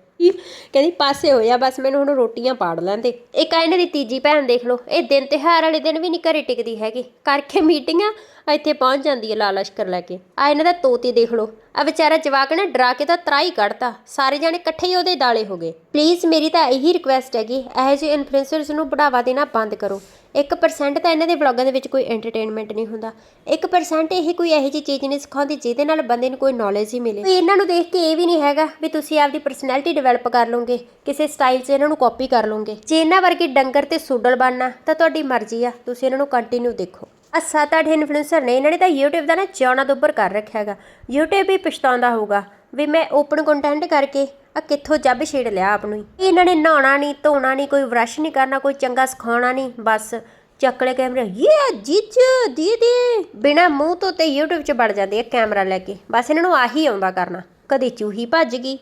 ਕਹਿੰਦੀ ਪਾਸੇ ਹੋਇਆ ਬਸ ਮੈਨੂੰ ਹੁਣ ਰੋਟੀਆਂ ਪਾੜ ਲੈਂਦੇ। ਇੱਕ ਆ ਇਹਨਾਂ ਦੀ ਤੀਜੀ ਭੈਣ ਦੇਖ ਲਓ ਇਹ ਦਿਨ ਤਿਉਹਾਰ ਵਾਲੇ ਦਿਨ ਵੀ ਨਹੀਂ ਘਰੇ ਟਿਕਦੀ ਹੈਗੀ। ਕਰਕੇ ਮੀਟਿੰਗਾਂ ਇੱਥੇ ਪਹੁੰਚ ਜਾਂਦੀ ਹੈ ਲਾਲ ਲਸ਼ਕਰ ਲੈ ਕੇ। ਆ ਇਹਨਾਂ ਦਾ ਤੋਤੀ ਦੇਖ ਲਓ ਆ ਵਿਚਾਰਾ ਜਵਾਕ ਨੇ ਡਰਾ ਕੇ ਤਾਂ ਤਰਾਈ ਕੱਢਤਾ ਸਾਰੇ ਜਾਣੇ ਇਕੱਠੇ ਹੀ ਉਹਦੇ ਦਾਲੇ ਹੋ ਗਏ। ਪਲੀਜ਼ ਮੇਰੀ ਤਾਂ ਇਹੀ ਰਿਕੁਐਸਟ ਹੈਗੀ ਇਹੋ ਜਿਹੇ ਇਨਫਲੂਐਂਸਰਸ ਨੂੰ ਬੜਾਵਾ ਦੇਣਾ ਬੰਦ ਕਰੋ। 1% ਤਾਂ ਇਹਨਾਂ ਦੇ ਵਲੌਗਾਂ ਦੇ ਵਿੱਚ ਕੋਈ ਐਂਟਰਟੇਨਮੈਂਟ ਨਹੀਂ ਹੁੰਦਾ। 1% ਇਹ ਕੋਈ ਇਹੋ ਜਿਹੀ ਚੀਜ਼ ਨਹੀਂ ਸਿਖਾਉਂਦੀ ਜਿਹਦੇ ਨਾਲ ਬੰਦੇ ਨੂੰ ਕੋਈ ਨੌਲੇਜ ਹੀ ਮਿਲੇ। ਵੀ ਇਹਨਾਂ ਨੂੰ ਦੇਖ ਕੇ ਇਹ ਵੀ ਨਹੀਂ ਹੈਗਾ ਵੀ ਤੁਸੀਂ ਆਪਦੀ ਪਰਸਨੈਲਿਟੀ ਡਿਵੈਲਪ ਕਰ ਲਓਗੇ, ਕਿਸੇ ਸਟਾਈਲ 'ਚ ਇਹਨਾਂ ਨੂੰ ਕਾਪੀ ਕਰ ਲਓਗੇ। ਜੇ ਇਹਨਾਂ ਵਰਗੇ ਡੰਗਰ ਤੇ ਸੂਡਲ ਬਣਨਾ, ਤਾਂ ਤੁਹਾਡੀ ਮਰਜ਼ੀ ਆ, ਤੁਸੀਂ ਇਹਨਾਂ ਨੂੰ ਕੰਟੀਨਿਊ ਦੇਖੋ। ਆ ਸੱਤ ਅੱਠ ਇਨਫਲੂਐਂਸਰ ਨੇ, ਇਹਨਾਂ ਨੇ ਤਾਂ YouTube ਦਾ ਨਾ ਜਿਉਣਾ ਦੁੱਬਰ ਕਰ ਰੱਖਿਆ ਹੈਗਾ। YouTube ਵੀ ਪਛਤਾਉਂਦਾ ਹੋਊਗਾ। ਵੀ ਮੈਂ ਓਪਨ ਕੰਟੈਂਟ ਕਰਕੇ ਆ ਕਿੱਥੋਂ ਜੱਬ ਛੇੜ ਲਿਆ ਆਪ ਨੂੰ ਇਹਨਾਂ ਨੇ ਨਹਾਉਣਾ ਨਹੀਂ, ਧੋਣਾ ਨਹੀਂ, ਕੋਈ ਬ੍ਰਸ਼ ਨਹੀਂ ਕਰਨਾ, ਕੋਈ ਚੰਗਾ ਸਿਖਾਉਣਾ ਨਹੀਂ, ਬਸ ਚੱਕਲੇ ਕੈਮਰੇ ਇਹ ਜੀਜ, ਦੀਦੀ। ਬਿਨਾ ਮੂੰਹ ਤੋਂ ਤੇ YouTube 'ਚ ਵੜ ਜਾਂਦੇ ਆ ਕੈਮਰਾ ਲੈ ਕੇ। ਬਸ ਇਹਨਾਂ ਨੂੰ ਆਹੀ ਆਉਂਦਾ ਕਰਨਾ। ਕਦੇ ਚੂਹੀ ਭੱਜ ਗਈ।